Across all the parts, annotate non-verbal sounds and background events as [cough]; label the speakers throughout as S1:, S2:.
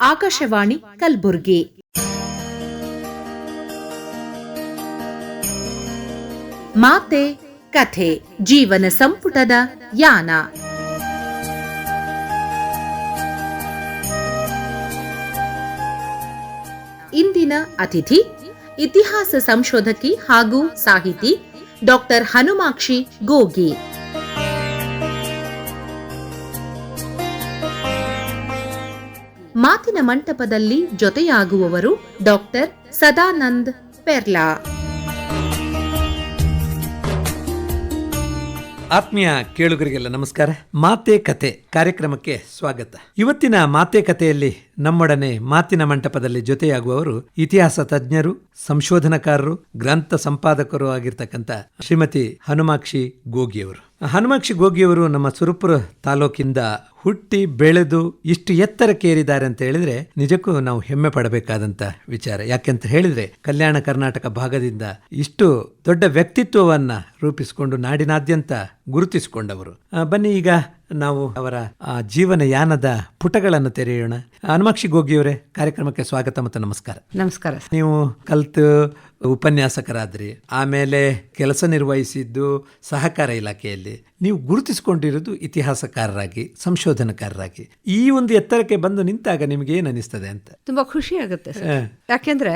S1: ಆಕಾಶವಾಣಿ ಕಲಬುರಗಿ. ಮಾತೆ, ಕಥೆ, ಜೀವನ ಸಂಪುಟದ ಯಾನ. ಇಂದಿನ ಅತಿಥಿ, ಇತಿಹಾಸ ಸಂಶೋಧಕಿ ಹಾಗೂ ಸಾಹಿತಿ ಡಾಕ್ಟರ್ ಹನುಮಾಕ್ಷಿ ಗೋಗಿ. ಮಾತಿನ ಮಂಟಪದಲ್ಲಿ ಜೊತೆಯಾಗುವವರು ಡಾಕ್ಟರ್ ಸದಾನಂದ್ ಪೆರ್ಲಾ.
S2: ಆತ್ಮೀಯ ಕೇಳುಗರಿಗೆಲ್ಲ ನಮಸ್ಕಾರ. ಮಾತೆ ಕತೆ ಕಾರ್ಯಕ್ರಮಕ್ಕೆ ಸ್ವಾಗತ. ಇವತ್ತಿನ ಮಾತೆ ಕಥೆಯಲ್ಲಿ ನಮ್ಮೊಡನೆ ಮಾತಿನ ಮಂಟಪದಲ್ಲಿ ಜೊತೆಯಾಗುವವರು ಇತಿಹಾಸ ತಜ್ಞರು, ಸಂಶೋಧನಕಾರರು, ಗ್ರಂಥ ಸಂಪಾದಕರು ಆಗಿರ್ತಕ್ಕಂಥ ಶ್ರೀಮತಿ ಹನುಮಾಕ್ಷಿ ಗೋಗಿಯವರು. ಹನುಮಾಕ್ಷಿ ಗೋಗಿಯವರು ನಮ್ಮ ಸುರಪುರ ತಾಲೂಕಿಂದ ಹುಟ್ಟಿ ಬೆಳೆದು ಇಷ್ಟು ಎತ್ತರಕ್ಕೇರಿದ್ದಾರೆ ಅಂತ ಹೇಳಿದ್ರೆ ನಿಜಕ್ಕೂ ನಾವು ಹೆಮ್ಮೆ ಪಡಬೇಕಾದಂತ ವಿಚಾರ. ಯಾಕೆಂತ ಹೇಳಿದ್ರೆ ಕಲ್ಯಾಣ ಕರ್ನಾಟಕ ಭಾಗದಿಂದ ಇಷ್ಟು ದೊಡ್ಡ ವ್ಯಕ್ತಿತ್ವವನ್ನ ರೂಪಿಸಿಕೊಂಡು ನಾಡಿನಾದ್ಯಂತ ಗುರುತಿಸಿಕೊಂಡವರು. ಬನ್ನಿ ಈಗ ನಾವು ಅವರ ಆ, ಜೀವನ ಯಾನದ ಪುಟಗಳನ್ನು ತೆರೆಯೋಣ. ಹನುಮಾಕ್ಷಿ ಗೋಗಿಯವರೇ ಕಾರ್ಯಕ್ರಮಕ್ಕೆ ಸ್ವಾಗತ ಮತ್ತು ನಮಸ್ಕಾರ.
S3: ನಮಸ್ಕಾರ
S2: ನೀವು ಕಲ್ತು ಉಪನ್ಯಾಸಕರಾದ್ರಿ. ಆಮೇಲೆ ಕೆಲಸ ನಿರ್ವಹಿಸಿದ್ದು ಸಹಕಾರ ಇಲಾಖೆಯಲ್ಲಿ. ನೀವು ಗುರುತಿಸಿಕೊಂಡಿರೋದು ಇತಿಹಾಸಕಾರರಾಗಿ ಸಂಶೋಧನಕಾರರಾಗಿ. ಈ ಒಂದು ಎತ್ತರಕ್ಕೆ ಬಂದು ನಿಂತಾಗ ನಿಮ್ಗೆ ಏನ್ ಅನಿಸ್ತದೆ ಅಂತ?
S3: ತುಂಬಾ ಖುಷಿ ಆಗುತ್ತೆ ಯಾಕೆಂದ್ರೆ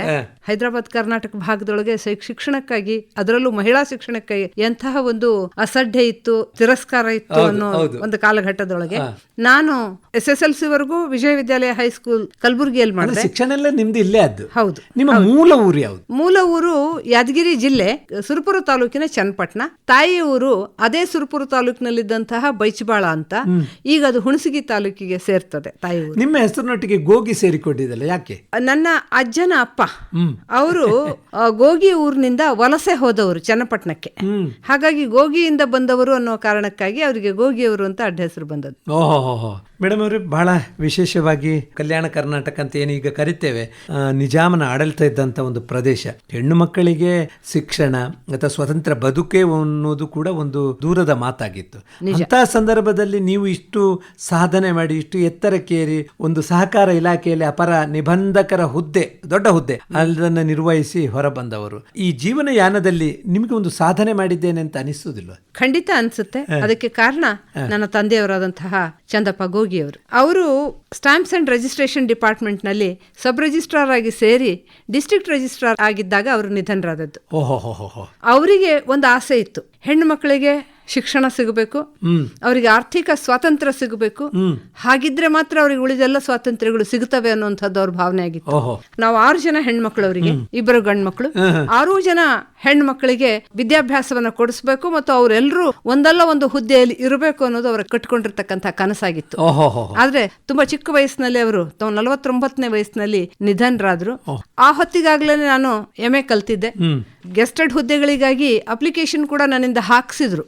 S3: ಹೈದರಾಬಾದ್ ಕರ್ನಾಟಕ ಭಾಗದೊಳಗೆ ಶಿಕ್ಷಣಕ್ಕಾಗಿ ಅದರಲ್ಲೂ ಮಹಿಳಾ ಶಿಕ್ಷಣಕ್ಕಾಗಿ ಎಂತಹ ಒಂದು ಅಸಡ್ಡೆ ಇತ್ತು ತಿರಸ್ಕಾರ ಇತ್ತು ಅನ್ನೋ. ಒಂದು ಕಾಲಘಟ್ಟದೊಳಗೆ ನಾನು ಎಸ್ ಎಸ್ ಎಲ್ ಸಿ ವರೆಗೂ ವಿಶ್ವವಿದ್ಯಾಲಯ ಹೈಸ್ಕೂಲ್ ಕಲಬುರಗಿಯಲ್ಲಿ
S2: ಮಾಡಿದ್ರೆ
S3: ಮಾಡಿದೆ.
S2: ಶಿಕ್ಷಣ ಎಲ್ಲ ನಿಮ್ದು ಇಲ್ಲೇ
S3: ಹೌದು.
S2: ನಿಮ್ಮ ಮೂಲ ಊರು ಯಾವುದು?
S3: ಮೂಲ ಊರು ಯಾದಗಿರಿ ಜಿಲ್ಲೆ ಸುರಪುರ ತಾಲೂಕಿನ ಚನ್ನಪಟ್ಟಣ. ತಾಯಿ ಊರು ಅದೇ ಸುರಪುರ ತಾಲೂಕಿನಲ್ಲಿದ್ದಂತಹ ಬೈಚಬಾಳ ಅಂತ ಈಗ ಅದು ಹುಣಸಗಿ ತಾಲೂಕಿಗೆ ಸೇರ್ತದೆ ತಾಯಿ ಊರು
S2: ನಿಮ್ಮ ಹೆಸರಿನೊಟ್ಟಿಗೆ ಗೋಗಿ ಸೇರಿಕೊಂಡಿದ್ದಲ್ಲ ಯಾಕೆ?
S3: ನನ್ನ ಅಜ್ಜನ ಅಪ್ಪ. ಅವರು ಗೋಗಿ ಊರಿನಿಂದ ವಲಸೆ ಹೋದವರು ಚನ್ನಪಟ್ಟಣಕ್ಕೆ. ಹಾಗಾಗಿ ಗೋಗಿಯಿಂದ ಬಂದವರು ಅನ್ನೋ ಕಾರಣಕ್ಕಾಗಿ ಅವರಿಗೆ ಗೋಗಿಯವರು ಅಂತ ಅಡ್ಡ ಹೆಸರು ಬಂದದ್ದು.
S2: ಓಹೋ ಮೇಡಮ್ ಅವರು ಬಹಳ ವಿಶೇಷವಾಗಿ ಕಲ್ಯಾಣ ಕರ್ನಾಟಕ ಅಂತ ಏನು ಈಗ ಕರಿತೇವೆ. ನಿಜಾಮನ ಆಡಳಿತ ಇದ್ದಂತ ಒಂದು ಪ್ರದೇಶ. ಹೆಣ್ಣು ಮಕ್ಕಳಿಗೆ ಶಿಕ್ಷಣ ಅಥವಾ ಸ್ವತಂತ್ರ ಬದುಕೆ ಅನ್ನೋದು ಕೂಡ ಒಂದು ದೂರದ ಮಾತಾಗಿತ್ತು. ಅಂತಹ ಸಂದರ್ಭದಲ್ಲಿ ನೀವು ಇಷ್ಟು ಸಾಧನೆ ಮಾಡಿ ಇಷ್ಟು ಎತ್ತರಕ್ಕೇರಿ ಒಂದು ಸಹಕಾರ ಇಲಾಖೆಯಲ್ಲಿ ಅಪರ ನಿಬಂಧಕರ ಹುದ್ದೆ ದೊಡ್ಡ ಹುದ್ದೆ ಅದನ್ನು ನಿರ್ವಹಿಸಿ ಹೊರಬಂದವರು. ಈ ಜೀವನ ಯಾನದಲ್ಲಿ ನಿಮಗೆ ಒಂದು ಸಾಧನೆ ಮಾಡಿದ್ದೇನೆ ಅಂತ ಅನಿಸುದಿಲ್ಲ
S3: ಖಂಡಿತ ಅನ್ಸುತ್ತೆ. ಅದಕ್ಕೆ ಕಾರಣ ನನ್ನ ತಂದೆಯವರಾದಂತಹ ಚಂದಪ್ಪ ಗೋಗಿಯವರು. ಅವರು ಸ್ಟಾಂಪ್ಸ್ ಅಂಡ್ ರಿಜಿಸ್ಟ್ರೇಷನ್ ಡಿಪಾರ್ಟ್ಮೆಂಟ್ನಲ್ಲಿ ಸಬ್ ರಿಜಿಸ್ಟ್ರಾರ್ ಆಗಿ ಸೇರಿ ಡಿಸ್ಟ್ರಿಕ್ಟ್ ರಿಜಿಸ್ಟ್ರಾರ್ ಆಗಿದ್ದಾಗ ಅವರು ನಿಧನರಾದದ್ದು. ಅವರಿಗೆ ಒಂದು ಆಸೆ ಇತ್ತು. ಹೆಣ್ಣು ಮಕ್ಕಳಿಗೆ ಶಿಕ್ಷಣ ಸಿಗಬೇಕು ಅವರಿಗೆ ಆರ್ಥಿಕ ಸ್ವಾತಂತ್ರ್ಯ ಸಿಗಬೇಕು. ಹಾಗಿದ್ರೆ ಮಾತ್ರ ಅವರಿಗೆ ಉಳಿದೆಲ್ಲ ಸ್ವಾತಂತ್ರ್ಯಗಳು ಸಿಗುತ್ತವೆ ಅನ್ನುವಂಥದ್ದು ಅವ್ರ ಭಾವನೆ ಆಗಿತ್ತು. ನಾವು ಆರು ಜನ ಹೆಣ್ಮಕ್ಳು ಅವರಿಗೆ ಇಬ್ಬರು ಗಂಡ್ಮಕ್ಳು ಆರು ಜನ ಹೆಣ್ಮಕ್ಳಿಗೆ ವಿದ್ಯಾಭ್ಯಾಸವನ್ನ ಕೊಡಿಸ್ಬೇಕು ಮತ್ತು ಅವರೆಲ್ಲರೂ ಒಂದಲ್ಲ ಒಂದು ಹುದ್ದೆಯಲ್ಲಿ ಇರಬೇಕು ಅನ್ನೋದು ಅವರ ಕಟ್ಕೊಂಡಿರ್ತಕ್ಕಂಥ ಕನಸಾಗಿತ್ತು. ಆದ್ರೆ ತುಂಬಾ ಚಿಕ್ಕ ವಯಸ್ಸಿನಲ್ಲಿ ಅವರು ತಾವು ನಲವತ್ತೊಂಬತ್ತನೇ ವಯಸ್ಸಿನಲ್ಲಿ ನಿಧನರಾದ್ರು. ಆ ಹೊತ್ತಿಗಾಗ್ಲೇ ನಾನು ಎಂ ಎ ಕಲ್ತಿದ್ದೆ ಗೆಸ್ಟೆಡ್ ಹುದ್ದೆಗಳಿಗಾಗಿ ಅಪ್ಲಿಕೇಶನ್ ಕೂಡ ನನ್ನಿಂದ ಹಾಕ್ಸಿದ್ರು.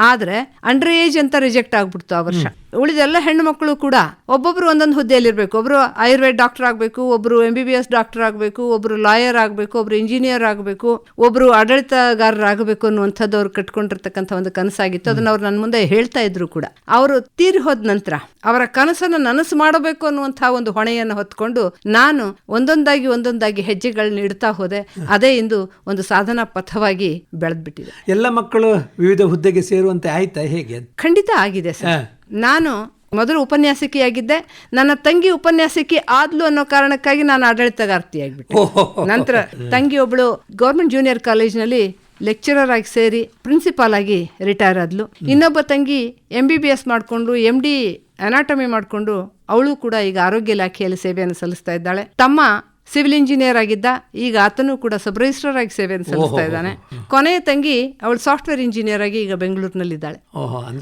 S3: ಆದ್ರೆ ಅಂಡರ್ ಏಜ್ ಅಂತ ರಿಜೆಕ್ಟ್ ಆಗ್ಬಿಡ್ತು ಆ ವರ್ಷ. ಉಳಿದೆಲ್ಲ ಹೆಣ್ಣು ಮಕ್ಕಳು ಕೂಡ ಒಬ್ಬೊಬ್ರು ಒಂದೊಂದು ಹುದ್ದೆಯಲ್ಲಿ ಇರಬೇಕು ಒಬ್ರು ಆಯುರ್ವೇದ ಡಾಕ್ಟರ್ ಆಗಬೇಕು ಒಬ್ಬರು M B B S doctor ಆಗಬೇಕು ಒಬ್ಬರು ಲಾಯರ್ ಆಗಬೇಕು ಒಬ್ಬರು ಇಂಜಿನಿಯರ್ ಆಗಬೇಕು ಒಬ್ಬರು ಆಡಳಿತಗಾರರಾಗಬೇಕು ಅನ್ನುವಂಥದ್ದು ಅವ್ರು ಕಟ್ಕೊಂಡಿರ್ತಕ್ಕಂಥ ಒಂದು ಕನಸಾಗಿತ್ತು. ಅದನ್ನು ಅವ್ರು ನನ್ನ ಮುಂದೆ ಹೇಳ್ತಾ ಇದ್ರು ಕೂಡ. ಅವರು ತೀರಿ ಹೋದ ನಂತರ ಅವರ ಕನಸನ್ನು ನನಸು ಮಾಡಬೇಕು ಅನ್ನುವಂಥ ಒಂದು ಹೊಣೆಯನ್ನು ಹೊತ್ಕೊಂಡು ನಾನು ಒಂದೊಂದಾಗಿ ಒಂದೊಂದಾಗಿ ಹೆಜ್ಜೆಗಳನ್ನ ಇಡ್ತಾ ಹೋದೆ. ಅದೇ ಇಂದು ಒಂದು ಸಾಧನಾ ಪಥವಾಗಿ ಬೆಳೆದ್ಬಿಟ್ಟಿದೆ.
S2: ಎಲ್ಲ ಮಕ್ಕಳು ವಿವಿಧ ಹುದ್ದೆಗೆ ಸೇರುವಂತೆ ಆಯ್ತಾ ಹೇಗೆ?
S3: ಖಂಡಿತ ಆಗಿದೆ ಸರ್. ನಾನು ಮೊದಲು ಉಪನ್ಯಾಸಕಿಯಾಗಿದ್ದೆ. ನನ್ನ ತಂಗಿ ಉಪನ್ಯಾಸಕಿ ಆದ್ಲು ಅನ್ನೋ ಕಾರಣಕ್ಕಾಗಿ ನಾನು ಆಡಳಿತಗಾರ್ತಿಯಾಗಿಬಿಟ್ಟೆ. ನಂತರ ತಂಗಿ ಒಬ್ಬಳು ಗೌರ್ಮೆಂಟ್ ಜೂನಿಯರ್ ಕಾಲೇಜ್ನಲ್ಲಿ ಲೆಕ್ಚರರ್ ಆಗಿ ಸೇರಿ ಪ್ರಿನ್ಸಿಪಾಲ್ ಆಗಿ ರಿಟೈರ್ ಆದ್ಲು. ಇನ್ನೊಬ್ಬ ತಂಗಿ ಎಂ ಬಿ ಬಿ ಎಸ್ ಮಾಡಿಕೊಂಡು ಎಂ ಡಿ ಅನಾಟಮಿ ಮಾಡಿಕೊಂಡು ಅವಳು ಕೂಡ ಈಗ ಆರೋಗ್ಯ ಇಲಾಖೆಯಲ್ಲಿ ಸೇವೆಯನ್ನು ಸಲ್ಲಿಸ್ತಾ ಇದ್ದಾಳೆ. ತಮ್ಮ ಸಿವಿಲ್ ಇಂಜಿನಿಯರ್ ಆಗಿದ್ದ ಈಗ ಆತನು ಕೂಡ ಸಬ್ ರಿಜಿಸ್ಟರ್ ಆಗಿ ಸೇವೆಯನ್ನು ಸಲ್ಲಿಸ್ತಾ ಇದ್ದಾನೆ. ಕೊನೆಯ ತಂಗಿ ಅವಳು ಸಾಫ್ಟ್ವೇರ್ ಇಂಜಿನಿಯರ್ ಆಗಿ ಈಗ ಬೆಂಗಳೂರಿನಲ್ಲಿದ್ದಾಳೆ.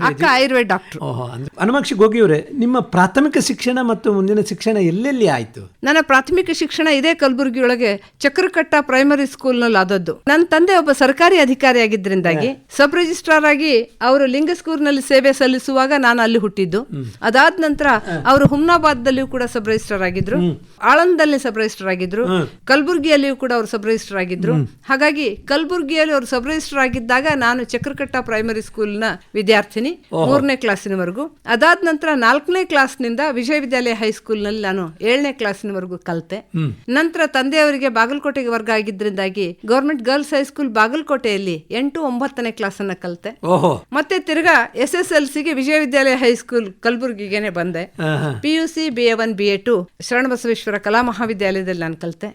S3: ಅಕ್ಕ ಆಯುರ್ವೇದ ಡಾಕ್ಟರ್.
S2: ಹನುಮಾಕ್ಷಿ ಗೋಗಿಯವರೇ ನಿಮ್ಮ ಪ್ರಾಥಮಿಕ ಶಿಕ್ಷಣ ಮತ್ತು ಮುಂದಿನ ಶಿಕ್ಷಣ ಎಲ್ಲೆಲ್ಲಿ ಆಯ್ತು?
S3: ನನ್ನ ಪ್ರಾಥಮಿಕ ಶಿಕ್ಷಣ ಇದೇ ಕಲಬುರಗಿಯೊಳಗೆ ಚಕ್ರಕಟ್ಟ ಪ್ರೈಮರಿ ಸ್ಕೂಲ್ನಲ್ಲಿ ಆದದ್ದು. ನನ್ನ ತಂದೆ ಒಬ್ಬ ಸರ್ಕಾರಿ ಅಧಿಕಾರಿ ಆಗಿದ್ದರಿಂದಾಗಿ ಸಬ್ ರಿಜಿಸ್ಟ್ರಾರ್ ಆಗಿ ಅವರು ಲಿಂಗಸ್ಕೂರ್ನಲ್ಲಿ ಸೇವೆ ಸಲ್ಲಿಸುವಾಗ ನಾನು ಅಲ್ಲಿ ಹುಟ್ಟಿದ್ದು. ಅದಾದ ನಂತರ ಅವರು ಹುಮ್ನಾಬಾದ್ ಕೂಡ ಸಬ್ ರಿಜಿಸ್ಟ್ರಾರ್ ಆಗಿದ್ರು. ಆಳಂದಲ್ಲಿ ಸಬ್ ರಿಜಿಸ್ಟ್ರಾರ್ ಆಗಿದ್ರು. ಕಲಬುರ್ಗಿಯಲ್ಲಿಯೂ ಕೂಡ ಅವರು ಸಬ್ ರಿಜಿಸ್ಟರ್ ಆಗಿದ್ರು. ಹಾಗಾಗಿ ಕಲಬುರ್ಗಿಯಲ್ಲಿ ಅವರು ಸಬ್ ರಿಜಿಸ್ಟರ್ ಆಗಿದ್ದಾಗ ನಾನು ಚಕ್ರಕಟ್ಟ ಪ್ರೈಮರಿ ಸ್ಕೂಲ್ನ ವಿದ್ಯಾರ್ಥಿನಿ ಮೂರನೇ ಕ್ಲಾಸಿನವರೆಗೂ. ಅದಾದ ನಂತರ ನಾಲ್ಕನೇ ಕ್ಲಾಸ್ನಿಂದ ವಿಶ್ವವಿದ್ಯಾಲಯ ಹೈಸ್ಕೂಲ್ನಲ್ಲಿ ನಾನು ಏಳನೇ ಕ್ಲಾಸಿನವರೆಗೂ ಕಲಿತೆ. ನಂತರ ತಂದೆಯವರಿಗೆ ಬಾಗಲಕೋಟೆಗೆ ವರ್ಗ ಆಗಿದ್ದರಿಂದಾಗಿ ಗೌರ್ಮೆಂಟ್ ಗರ್ಲ್ಸ್ ಹೈಸ್ಕೂಲ್ ಬಾಗಲಕೋಟೆಯಲ್ಲಿ ಎಂಟು ಒಂಬತ್ತನೇ ಕ್ಲಾಸ್ ಅನ್ನ ಕಲಿತೆ ಮತ್ತೆ ತಿರ್ಗಾ ಎಸ್ ಎಸ್ ಎಲ್ ಸಿಗೆ ವಿಜಯವಿದ್ಯಾಲಯ ಹೈಸ್ಕೂಲ್ ಕಲಬುರ್ಗಿಗೆನೆ ಬಂದೆ. P U C B A one B A two Sharanabasaveshwara ಕಲಾ ಮಹಾವಿದ್ಯಾಲಯದಲ್ಲಿ ನಾನು ಕಲಿತೆ.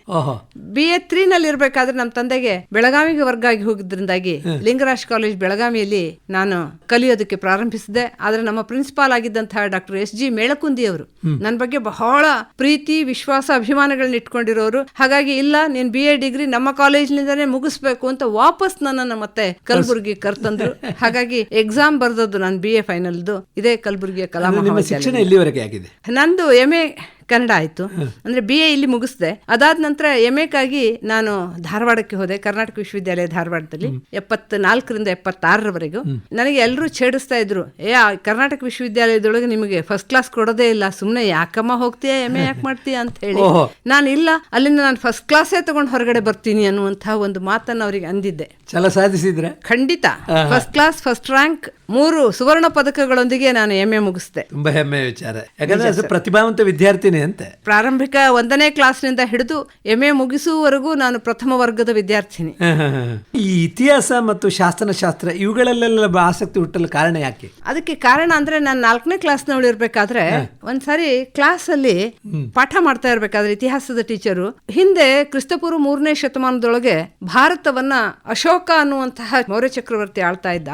S3: ಬಿ ಎ ತ್ರೀ ನಲ್ಲಿ ಇರ್ಬೇಕಾದ್ರೆ ನಮ್ಮ ತಂದೆಗೆ ಬೆಳಗಾವಿಗೆ ವರ್ಗ ಆಗಿ ಹೋಗಿದ್ರಿಂದಾಗಿ ಲಿಂಗರಾಜ್ ಕಾಲೇಜ್ ಬೆಳಗಾವಿಯಲ್ಲಿ ನಾನು ಕಲಿಯೋದಕ್ಕೆ ಪ್ರಾರಂಭಿಸಿದೆ. ಆದ್ರೆ ನಮ್ಮ ಪ್ರಿನ್ಸಿಪಾಲ್ ಆಗಿದ್ದಂತಹ ಡಾಕ್ಟರ್ ಎಸ್ ಜಿ ಮೇಳಕುಂದಿ ಅವರು ನನ್ನ ಬಗ್ಗೆ ಬಹಳ ಪ್ರೀತಿ ವಿಶ್ವಾಸ ಅಭಿಮಾನಗಳನ್ನ ಇಟ್ಕೊಂಡಿರೋರು. ಹಾಗಾಗಿ ಇಲ್ಲ ನೀನ್ ಬಿ ಎ ಡಿಗ್ರಿ ನಮ್ಮ ಕಾಲೇಜ್ನಿಂದಾನೇ ಮುಗಿಸ್ಬೇಕು ಅಂತ ವಾಪಸ್ ನನ್ನನ್ನು ಮತ್ತೆ ಕಲಬುರ್ಗಿ ಕರ್ತಂದ್ರು. ಹಾಗಾಗಿ ಎಕ್ಸಾಮ್ ಬರ್ದದ್ದು ನಾನು ಬಿ ಎ ಫೈನಲ್ದು ಇದೇ ಕಲಬುರ್ಗಿಯ ಕಲಾ ಮಹಾವಿದ್ಯಾಲಯ ನಂದು ಎಂ ಎ ಕನ್ನಡ ಆಯ್ತು. ಅಂದ್ರೆ ಬಿ ಎ ಇಲ್ಲಿ ಮುಗಿಸಿದೆ. ಅದಾದ ನಂತರ ಎಂ ಎಕ್ಕಾಗಿ ನಾನು ಧಾರವಾಡಕ್ಕೆ ಹೋದೆ ಕರ್ನಾಟಕ ವಿಶ್ವವಿದ್ಯಾಲಯ ಧಾರವಾಡದಲ್ಲಿ. ಎಪ್ಪತ್ ನಾಲ್ಕರಿಂದ ಎಪ್ಪತ್ತಾರರವರೆಗೂ. ನನಗೆ ಎಲ್ಲರೂ ಛೇಡಿಸ್ತಾ ಇದ್ರು ಏ ಕರ್ನಾಟಕ ವಿಶ್ವವಿದ್ಯಾಲಯದೊಳಗೆ ನಿಮಗೆ ಫಸ್ಟ್ ಕ್ಲಾಸ್ ಕೊಡೋದೇ ಇಲ್ಲ ಸುಮ್ಮನೆ ಯಾಕಮ್ಮ ಹೋಗ್ತೀಯ ಎಂ ಎ ಯಾಕೆ ಮಾಡ್ತೀಯ? ಅಂತ ಹೇಳಿ. ನಾನು ಇಲ್ಲ ಅಲ್ಲಿಂದ ನಾನು ಫಸ್ಟ್ ಕ್ಲಾಸೇ ತಗೊಂಡು ಹೊರಗಡೆ ಬರ್ತೀನಿ ಅನ್ನುವಂತಹ ಒಂದು ಮಾತನ್ನು ಅವರಿಗೆ ಅಂದಿದ್ದೆ.
S2: ಛಲ ಸಾಧಿಸಿದ್ರೆ?
S3: ಖಂಡಿತ. ಫಸ್ಟ್ ಕ್ಲಾಸ್ ಫಸ್ಟ್ ರ್ಯಾಂಕ್ ಮೂರು ಸುವರ್ಣ ಪದಕಗಳೊಂದಿಗೆ ನಾನು ಎಂ ಎ ಮುಗಿಸಿದೆ.
S2: ತುಂಬಾ ಹೆಮ್ಮೆ ವಿಚಾರ. ಯಾಕಂದ್ರೆ ಪ್ರತಿಭಾವಂತ ವಿದ್ಯಾರ್ಥಿನಿ ಅಂತೆ.
S3: ಪ್ರಾರಂಭಿಕ ಒಂದನೇ ಕ್ಲಾಸ್ನಿಂದ ಹಿಡಿದು ಎಂ ಎ ಮುಗಿಸುವವರೆಗೂ ನಾನು ಪ್ರಥಮ ವರ್ಗದ ವಿದ್ಯಾರ್ಥಿನಿ.
S2: ಈ ಇತಿಹಾಸ ಮತ್ತು ಶಾಸನಶಾಸ್ತ್ರ ಇವುಗಳಲ್ಲೆಲ್ಲ ಆಸಕ್ತಿ ಹುಟ್ಟಲು ಕಾರಣ ಯಾಕೆ?
S3: ಅದಕ್ಕೆ ಕಾರಣ ಅಂದ್ರೆ ನಾನು ನಾಲ್ಕನೇ ಕ್ಲಾಸ್ನವಳು ಇರ್ಬೇಕಾದ್ರೆ ಒಂದ್ಸಾರಿ ಕ್ಲಾಸ್ ಅಲ್ಲಿ ಪಾಠ ಮಾಡ್ತಾ ಇರ್ಬೇಕಾದ್ರೆ ಇತಿಹಾಸದ ಟೀಚರು. ಹಿಂದೆ ಕ್ರಿಸ್ತಪೂರ್ವ ಮೂರನೇ ಶತಮಾನದೊಳಗೆ ಭಾರತವನ್ನ ಅಶೋಕ ಅನ್ನುವಂತಹ ಮೌರ್ಯ ಚಕ್ರವರ್ತಿ ಆಳ್ತಾ ಇದ್ದ.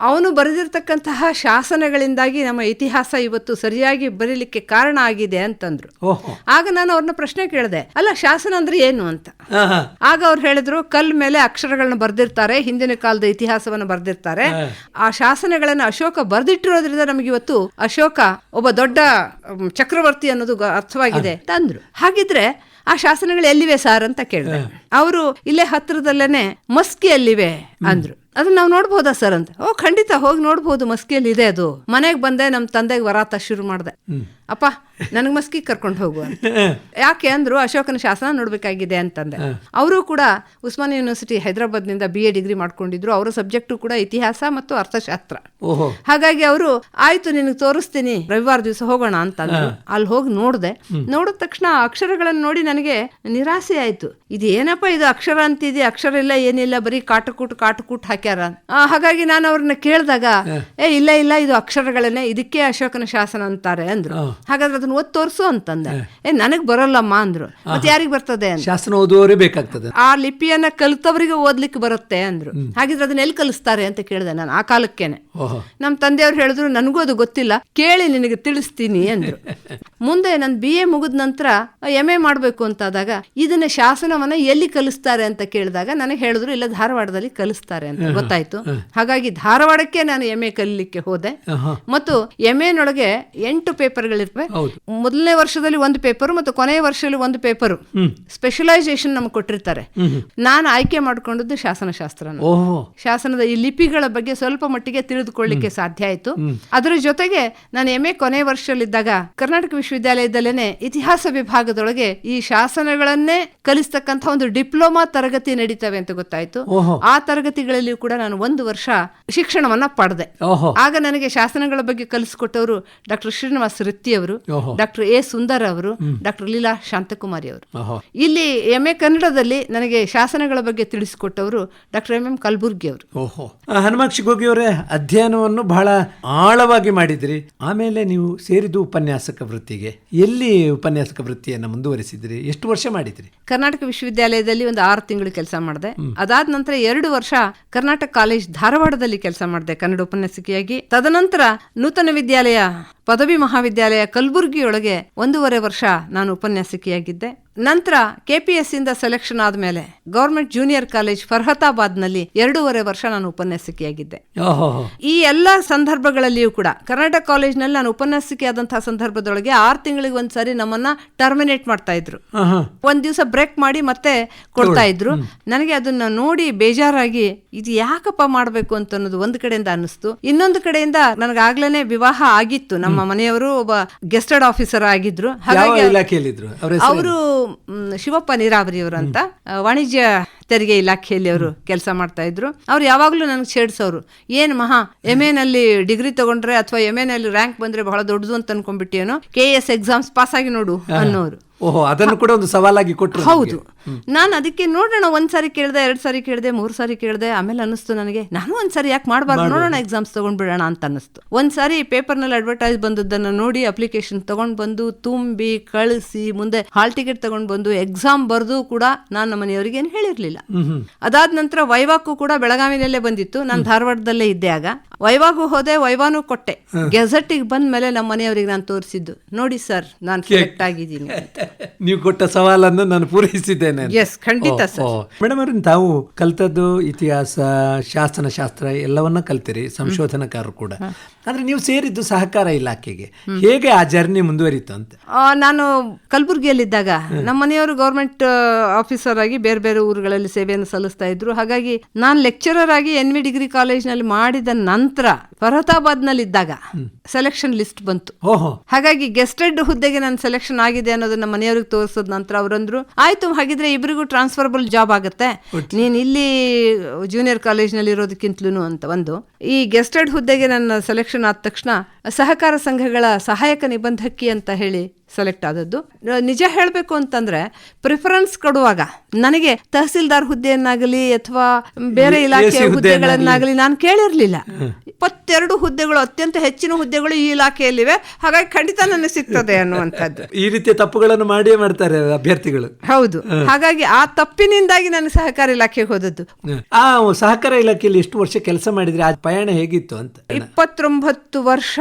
S3: ಅವನು ಬರೆದಿರ್ತಕ್ಕಂತಹ ಶಾಸನಗಳಿಂದಾಗಿ ನಮ್ಮ ಇತಿಹಾಸ ಇವತ್ತು ಸರಿಯಾಗಿ ಬರೀಲಿಕ್ಕೆ ಕಾರಣ ಆಗಿದೆ ಅಂತಂದ್ರು. ಆಗ ನಾನು ಅವ್ರನ್ನ ಪ್ರಶ್ನೆ ಕೇಳಿದೆ ಅಲ್ಲ ಶಾಸನ ಅಂದ್ರೆ ಏನು ಅಂತ. ಆಗ ಅವ್ರು ಹೇಳಿದ್ರು ಕಲ್ ಮೇಲೆ ಅಕ್ಷರಗಳನ್ನ ಬರ್ದಿರ್ತಾರೆ ಹಿಂದಿನ ಕಾಲದ ಇತಿಹಾಸವನ್ನ ಬರ್ದಿರ್ತಾರೆ. ಆ ಶಾಸನಗಳನ್ನ ಅಶೋಕ ಬರ್ದಿಟ್ಟಿರೋದ್ರಿಂದ ನಮಗೆ ಇವತ್ತು ಅಶೋಕ ಒಬ್ಬ ದೊಡ್ಡ ಚಕ್ರವರ್ತಿ ಅನ್ನೋದು ಅರ್ಥವಾಗಿದೆ ಅಂತ ಅಂದ್ರು ಹಾಗಿದ್ರೆ ಆ ಶಾಸನಗಳು ಎಲ್ಲಿವೆ ಸಾರ್ ಅಂತ ಕೇಳಿದೆ. ಅವರು ಇಲ್ಲೇ ಹತ್ರದಲ್ಲೇನೆ ಮಸ್ಕಿಯಲ್ಲಿವೆ ಅಂದ್ರು. ಅದನ್ನ ನಾವು ನೋಡ್ಬೋದಾ ಸರ್ ಅಂತ? ಓ, ಖಂಡಿತ ಹೋಗಿ ನೋಡ್ಬೋದು ಮಸ್ಕಿಯಲ್ಲಿ ಇದೆ ಅದು. ಮನೆಗೆ ಬಂದೆ ನಮ್ಮ ತಂದೆಗೆ ವರಾತ ಶುರು ಮಾಡಿದೆ. ಅಪ್ಪ ನನಗೆ ಮಸ್ಕಿ ಕರ್ಕೊಂಡು ಹೋಗು ಅಂತ. ಯಾಕೆ ಅಂದ್ರು ಅಶೋಕನ ಶಾಸನ ನೋಡಬೇಕಾಗಿದೆ ಅಂತಂದೆ. ಅವರು ಕೂಡ ಉಸ್ಮಾನ್ ಯೂನಿವರ್ಸಿಟಿ ಹೈದರಾಬಾದ್ನಿಂದ ಬಿ ಎ ಡಿಗ್ರಿ ಮಾಡ್ಕೊಂಡಿದ್ರು. ಅವರ ಸಬ್ಜೆಕ್ಟು ಕೂಡ ಇತಿಹಾಸ ಮತ್ತು ಅರ್ಥಶಾಸ್ತ್ರ. ಹಾಗಾಗಿ ಅವರು ಆಯಿತು ನಿನಗೆ ತೋರಿಸ್ತೀನಿ. ರವಿವಾರ ದಿವಸ ಹೋಗೋಣ ಅಂತಂದ್ರು. ಅಲ್ಲಿ ಹೋಗಿ ನೋಡಿದೆ. ನೋಡಿದ ತಕ್ಷಣ ಅಕ್ಷರಗಳನ್ನು ನೋಡಿ ನನಗೆ ನಿರಾಸೆ ಆಯಿತು. ಇದು ಏನಪ್ಪ ಇದು ಅಕ್ಷರ ಅಂತಿದೆ? ಅಕ್ಷರ ಇಲ್ಲ ಏನಿಲ್ಲ ಬರೀ ಕಾಟಕೂಟ್ ಕಾಟಕೂಟ್ ಹಾಕ್ಯಾರ ಹಾಗಾಗಿ ನಾನು ಅವ್ರನ್ನ ಕೇಳಿದಾಗ ಏ ಇಲ್ಲ ಇಲ್ಲ ಇದು ಅಕ್ಷರಗಳನ್ನೇ ಇದಕ್ಕೆ ಅಶೋಕನ ಶಾಸನ ಅಂತಾರೆ ಅಂದ್ರು. ಹಾಗಾದ್ರೆ ಅದನ್ನ ಓದ್ ತೋರಿಸು ಅಂತಂದ. ಏ ನನಗ್ ಬರಲ್ಲಮ್ಮ ಅಂದ್ರು. ಮತ್ತೆ ಯಾರಿಗೆ ಬರ್ತದೆ ಅಂತ.
S2: ಶಾಸನ ಓದುವವರೇ ಬೇಕಾಗ್ತದೆ.
S3: ಆ ಲಿಪಿಯನ್ನ ಕಲಿತವರಿಗೆ ಓದ್ಲಿಕ್ಕೆ ಬರುತ್ತೆ ಅಂದ್ರು. ಹಾಗಿದ್ರೆ ಅದನ್ನ ಎಲ್ಲಿ ಕಲಿಸ್ತಾರೆ ಅಂತ ಕೇಳಿದೆ ನಾನು ಆ ಕಾಲಕ್ಕೇನೆ.
S2: ನಮ್
S3: ನಮ್ಮ ತಂದೆಯವ್ರು ಹೇಳಿದ್ರು ನನಗೂ ಅದು ಗೊತ್ತಿಲ್ಲ. ಕೇಳಿ ನಿನಗೆ ತಿಳಿಸ್ತೀನಿ ಅಂದ್ರು. [laughs] ಮುಂದೆ ನಾನು ಬಿ ಎ ಮುಗಿದ ನಂತರ ಎಂ ಎ ಮಾಡಬೇಕು ಅಂತಾದಾಗ ಇದನ್ನ ಶಾಸನವನ್ನ ಎಲ್ಲಿ ಕಲಿಸ್ತಾರೆ ಅಂತ ಕೇಳಿದಾಗ ನನಗೆ ಹೇಳಿದ್ರು ಇಲ್ಲ ಧಾರವಾಡದಲ್ಲಿ ಕಲಿಸ್ತಾರೆ ಅಂತ. ಗೊತ್ತಾಯ್ತು. ಹಾಗಾಗಿ ಧಾರವಾಡಕ್ಕೆ ನಾನು ಎಂ ಎ ಕಲಿಲಿಕ್ಕೆ ಹೋದೆ. ಮತ್ತು ಎಂ ನೊಳಗೆ ಎಂಟು ಪೇಪರ್ಗಳಿರ್ತವೆ
S2: ಹೌದು.
S3: ಮೊದಲನೇ ವರ್ಷದಲ್ಲಿ ಒಂದು ಪೇಪರ್ ಮತ್ತು ಕೊನೆಯ ವರ್ಷದಲ್ಲಿ ಒಂದು ಪೇಪರ್. ಸ್ಪೆಷಲೈಸೇಷನ್ ನಮ್ಗೆ ಕೊಟ್ಟಿರ್ತಾರೆ. ನಾನು ಆಯ್ಕೆ ಮಾಡಿಕೊಂಡದ್ದು
S2: ಶಾಸನಶಾಸ್ತ್ರ
S3: ಶಾಸನದ ಈ ಲಿಪಿಗಳ ಬಗ್ಗೆ ಸ್ವಲ್ಪ ಮಟ್ಟಿಗೆ ತಿಳಿದುಕೊಳ್ಳಿಕ್ಕೆ ಸಾಧ್ಯ ಆಯ್ತು. ಅದರ ಜೊತೆಗೆ ನಾನು ಎಂ ಎ ಕೊನೆ ವರ್ಷದಲ್ಲಿದ್ದಾಗ ಕರ್ನಾಟಕ ವಿಶ್ವವಿದ್ಯಾಲಯದಲ್ಲೇನೆ ಇತಿಹಾಸ ವಿಭಾಗದೊಳಗೆ ಈ ಶಾಸನಗಳನ್ನೇ ಕಲಿಸ್ತಕ್ಕಂಥ ಒಂದು ಡಿಪ್ಲೊಮಾ ತರಗತಿ ನಡೀತವೆ ಅಂತ ಗೊತ್ತಾಯ್ತು. ಆ ತರಗತಿಗಳಲ್ಲಿಯೂ ಕೂಡ ನಾನು ಒಂದು ವರ್ಷ ಶಿಕ್ಷಣವನ್ನ ಪಡೆದೆ. ಆಗ ನನಗೆ ಶಾಸನಗಳ ಬಗ್ಗೆ ಕಲಿಸಿಕೊಟ್ಟವರು ಡಾಕ್ಟರ್ ಶ್ರೀನಿವಾಸ ರಿತ್ತಿ ಅವರು ಡಾಕ್ಟರ್ ಎ ಸುಂದರ್ ಅವರು ಡಾಕ್ಟರ್ ಲೀಲಾ ಶಾಂತಕುಮಾರಿ ಅವರು. ಇಲ್ಲಿ ಎಂ ಎ ಕನ್ನಡದಲ್ಲಿ ನನಗೆ ಶಾಸನಗಳ ಬಗ್ಗೆ ತಿಳಿಸಿಕೊಟ್ಟವರು ಡಾಕ್ಟರ್ ಎಂ ಎಂ ಕಲಬುರ್ಗಿ ಅವರು.
S2: ಓಹೋ. ಗೋಗಿ ಅವರೇ ಅಧ್ಯಯನವನ್ನು ಬಹಳ ಆಳವಾಗಿ ಮಾಡಿದ್ರಿ. ಆಮೇಲೆ ನೀವು ಸೇರಿದ್ದು ಉಪನ್ಯಾಸಕ ವೃತ್ತಿಗೆ. ಎಲ್ಲಿ ಉಪನ್ಯಾಸಕ ವೃತ್ತಿಯನ್ನು ಮುಂದುವರಿಸಿದ್ರಿ? ಎಷ್ಟು ವರ್ಷ ಮಾಡಿದ್ರಿ?
S3: ಕರ್ನಾಟಕ ವಿಶ್ವವಿದ್ಯಾಲಯದಲ್ಲಿ ಒಂದು ಆರು ತಿಂಗಳು ಕೆಲಸ ಮಾಡಿದೆ. ಅದಾದ ನಂತರ ಎರಡು ವರ್ಷ ಕರ್ನಾಟಕ ಕಾಲೇಜ್ ಧಾರವಾಡದಲ್ಲಿ ಕೆಲಸ ಮಾಡಿದೆ ಕನ್ನಡ ಉಪನ್ಯಾಸಕಿಯಾಗಿ. ತದನಂತರ ನೂತನ ವಿದ್ಯಾಲಯ ಪದವಿ ಮಹಾವಿದ್ಯಾಲಯ ಕಲಬುರಗಿಯೊಳಗೆ ಒಂದೂವರೆ ವರ್ಷ ನಾನು ಉಪನ್ಯಾಸಕಿಯಾಗಿದ್ದೆ. ನಂತರ ಕೆಪಿಎಸ್ ಇಂದ ಸೆಲೆಕ್ಷನ್ ಆದ್ಮೇಲೆ ಗೌರ್ಮೆಂಟ್ ಜೂನಿಯರ್ ಕಾಲೇಜ್ ಫರ್ಹತಾಬಾದ್ನಲ್ಲಿ ಎರಡೂವರೆ ವರ್ಷ ನಾನು ಉಪನ್ಯಾಸಕಿಯಾಗಿದ್ದೆ. ಈ ಎಲ್ಲ ಸಂದರ್ಭಗಳಲ್ಲಿಯೂ ಕೂಡ ಕರ್ನಾಟಕ ಕಾಲೇಜ್ನಲ್ಲಿ ನಾನು ಉಪನ್ಯಾಸಕಿ ಆದಂತಹ ಸಂದರ್ಭದೊಳಗೆ ಆರು ತಿಂಗಳಿಗೆ ಒಂದ್ಸರಿ ನಮ್ಮನ್ನ ಟರ್ಮಿನೇಟ್ ಮಾಡ್ತಾ ಇದ್ರು. ಒಂದ್ ದಿವಸ ಬ್ರೇಕ್ ಮಾಡಿ ಮತ್ತೆ ಕೊಡ್ತಾ ಇದ್ರು. ನನಗೆ ಅದನ್ನ ನೋಡಿ ಬೇಜಾರಾಗಿ ಇದು ಯಾಕಪ್ಪ ಮಾಡ್ಬೇಕು ಅಂತ ಅನ್ನೋದು ಒಂದ್ ಕಡೆಯಿಂದ ಅನಿಸ್ತು ಇನ್ನೊಂದು ಕಡೆಯಿಂದ ನನಗಾಗ್ಲೇನೆ ವಿವಾಹ ಆಗಿತ್ತು. ನಮ್ಮ ಮನೆಯವರು ಒಬ್ಬ ಗೆಸ್ಟೆಡ್ ಆಫೀಸರ್ ಆಗಿದ್ರು. ಹಾಗಾಗಿ
S2: ಅವ್ರ
S3: ಶಿವಪ್ಪ ನೀರಾವರಿಯವರು ಅಂತ ವಾಣಿಜ್ಯ ತೆರಿಗೆ ಇಲಾಖೆಯಲ್ಲಿ ಅವರು ಕೆಲಸ ಮಾಡ್ತಾ ಇದ್ರು. ಅವ್ರು ಯಾವಾಗಲೂ ನನಗೆ ಛೇಡ್ಸೋರು. ಏನು ಮಹಾ ಎಂ ನಲ್ಲಿ ಡಿಗ್ರಿ ತಗೊಂಡ್ರೆ ಅಥವಾ ಎಂ ನಲ್ಲಿ ರ್ಯಾಂಕ್ ಬಂದ್ರೆ ಬಹಳ ದೊಡ್ಡದು ಅಂತ ಅನ್ಕೊಂಡ್ಬಿಟ್ಟಿಯೇನೋ ಕೆ ಎಸ್ ಎಕ್ಸಾಮ್ಸ್ ಪಾಸ್ ಆಗಿ ನೋಡು ಅನ್ನೋರು.
S2: ಓಹೋ ಅದನ್ನು ಕೂಡ ಒಂದು ಸವಾಲಾಗಿ ಕೊಟ್ಟರು
S3: ಹೌದು. ನಾನು ಅದಕ್ಕೆ ನೋಡೋಣ ಒಂದ್ ಸಾರಿ ಕೇಳ್ದೆ ಎರಡ್ ಸಾರಿ ಕೇಳ್ದೆ ಮೂರು ಸಾರಿ ಕೇಳ್ದೆ ಆಮೇಲೆ ಅನ್ನಿಸ್ತು ನನಗೆ ನಾನು ಒಂದ್ ಸಾರಿ ಯಾಕೆ ಮಾಡಬಾರ್ದು? ನೋಡೋಣ ಎಕ್ಸಾಮ್ಸ್ ತೊಗೊಂಡ್ಬಿಡೋಣ ಅಂತ ಅನ್ನಿಸ್ತು. ಒಂದ್ ಸಾರಿ ಪೇಪರ್ನಲ್ಲಿ ಅಡ್ವರ್ಟೈಸ್ ಬಂದದ್ದನ್ನು ನೋಡಿ ಅಪ್ಲಿಕೇಶನ್ ತೊಗೊಂಡು ಬಂದು ತುಂಬಿ ಕಳಿಸಿ ಮುಂದೆ ಹಾಲ್ ಟಿಕೆಟ್ ತೊಗೊಂಡು ಬಂದು ಎಕ್ಸಾಮ್ ಬರ್ದು ಕೂಡ ನಾನು ನಮ್ಮ ಮನೆಯವರಿಗೆ ಏನು ಹೇಳಿರ್ಲಿಲ್ಲ. ಅದಾದ ನಂತರ ವೈವಾಕು ಕೂಡ ಬೆಳಗಾವಿನಲ್ಲೇ ಬಂದಿತ್ತು. ನಾನು ಧಾರವಾಡದಲ್ಲೇ ಇದ್ದೆ ಆಗ. ವೈವಾಗು ಹೋದೆ ವೈವಾನು ಕೊಟ್ಟೆ. ಗೆಜೆಟ್ಟಿಗೆ ಬಂದ ಮೇಲೆ ನಮ್ಮ ಮನೆಯವರಿಗೆ ನಾನು ತೋರಿಸಿದ್ದು. ನೋಡಿ ಸರ್ ನಾನು ಸೆಲೆಕ್ಟ್ ಆಗಿದ್ದೀನಿ [laughs]
S2: ನೀವು ಕೊಟ್ಟ ಸವಾಲನ್ನು ನಾನು ಪೂರೈಸಿದ್ದೇನೆ
S3: ಎಸ್ ಖಂಡಿತ
S2: ಸರ್. ಮೇಡಮ್ ಅವ್ರನ್ನ ತಾವು ಕಲ್ತದ್ದು ಇತಿಹಾಸ ಶಾಸನ ಶಾಸ್ತ್ರ ಎಲ್ಲವನ್ನ ಕಲ್ತಿರಿ ಸಂಶೋಧನಕಾರರು ಕೂಡ. ಆದ್ರೆ ನೀವು ಸೇರಿದ್ದು ಸಹಕಾರ ಇಲಾಖೆಗೆ. ಹೇಗೆ ಆ ಜರ್ನಿ ಮುಂದುವರಿತು ಅಂತ?
S3: ನಾನು ಕಲಬುರಗಿಯಲ್ಲಿದ್ದಾಗ ನಮ್ಮ ಮನೆಯವರು ಗೌರ್ಮೆಂಟ್ ಆಫೀಸರ್ ಆಗಿ ಬೇರೆ ಬೇರೆ ಊರುಗಳಲ್ಲಿ ಸೇವೆಯನ್ನು ಸಲ್ಲಿಸ್ತಾ ಇದ್ರು. ಹಾಗಾಗಿ ನಾನು ಲೆಕ್ಚರರ್ ಆಗಿ ಎನ್ ವಿ ಡಿಗ್ರಿ ಕಾಲೇಜ್ನಲ್ಲಿ ಮಾಡಿದ ನಂತರ ಫರತಾಬಾದ್ನಲ್ಲಿ ಇದ್ದಾಗ ಸೆಲೆಕ್ಷನ್ ಲಿಸ್ಟ್ ಬಂತು.
S2: ಓಹೋ.
S3: ಹಾಗಾಗಿ ಗೆಸ್ಟೆಡ್ ಹುದ್ದೆಗೆ ನಾನು ಸೆಲೆಕ್ಷನ್ ಆಗಿದೆ ಅನ್ನೋದನ್ನ ಮನೆಯವ್ರಿಗೆ ತೋರಿಸಿದ ನಂತರ ಅವರಂದ್ರು ಆಯ್ತು ಹಾಗಿದ್ರೆ ಇಬ್ಬರಿಗೂ ಟ್ರಾನ್ಸ್ಫರಬಲ್ ಜಾಬ್ ಆಗುತ್ತೆ. ನೀನ್ ಇಲ್ಲಿ ಜೂನಿಯರ್ ಕಾಲೇಜ್ನಲ್ಲಿ ಇರೋದಕ್ಕಿಂತಲೂ ಅಂತ ಒಂದು. ಈ ಗೆಸ್ಟೆಡ್ ಹುದ್ದೆಗೆ ನನ್ನ ಸೆಲೆಕ್ಷನ್ ಆದ ತಕ್ಷಣ ಸಹಕಾರ ಸಂಘಗಳ ಸಹಾಯಕ ನಿಬಂಧಕಿ ಅಂತ ಹೇಳಿ ಸೆಲೆಕ್ಟ್ ಆದದ್ದು. ನಿಜ ಹೇಳಬೇಕು ಅಂತಂದ್ರೆ ಪ್ರಿಫರೆನ್ಸ್ ಕೊಡುವಾಗ ನನಗೆ ತಹಸೀಲ್ದಾರ್ ಹುದ್ದೆಯನ್ನಾಗಲಿ ಅಥವಾ ಬೇರೆ ಇಲಾಖೆ ಹುದ್ದೆಗಳನ್ನಾಗಲಿ ನಾನು ಕೇಳಿರ್ಲಿಲ್ಲ. ಇಪ್ಪತ್ತೆರಡು ಹುದ್ದೆಗಳು ಅತ್ಯಂತ ಹೆಚ್ಚಿನ ಹುದ್ದೆಗಳು ಈ ಇಲಾಖೆಯಲ್ಲಿವೆ. ಹಾಗಾಗಿ ಖಂಡಿತ ನನಗೆ ಸಿಗ್ತದೆ ಅನ್ನುವಂಥದ್ದು.
S2: ಈ ರೀತಿಯ ತಪ್ಪುಗಳನ್ನು ಮಾಡಿಯೇ ಮಾಡ್ತಾರೆ ಅಭ್ಯರ್ಥಿಗಳು.
S3: ಹೌದು. ಹಾಗಾಗಿ ಆ ತಪ್ಪಿನಿಂದಾಗಿ ನಾನು ಸಹಕಾರ ಇಲಾಖೆಗೆ ಹೋದದ್ದು.
S2: ಆ ಸಹಕಾರ ಇಲಾಖೆಯಲ್ಲಿ ಎಷ್ಟು ವರ್ಷ ಕೆಲಸ ಮಾಡಿದ್ರೆ ಆ ಪಯಣ ಹೇಗಿತ್ತು ಅಂತ?
S3: ಇಪ್ಪತ್ತೊಂಬತ್ತು ವರ್ಷ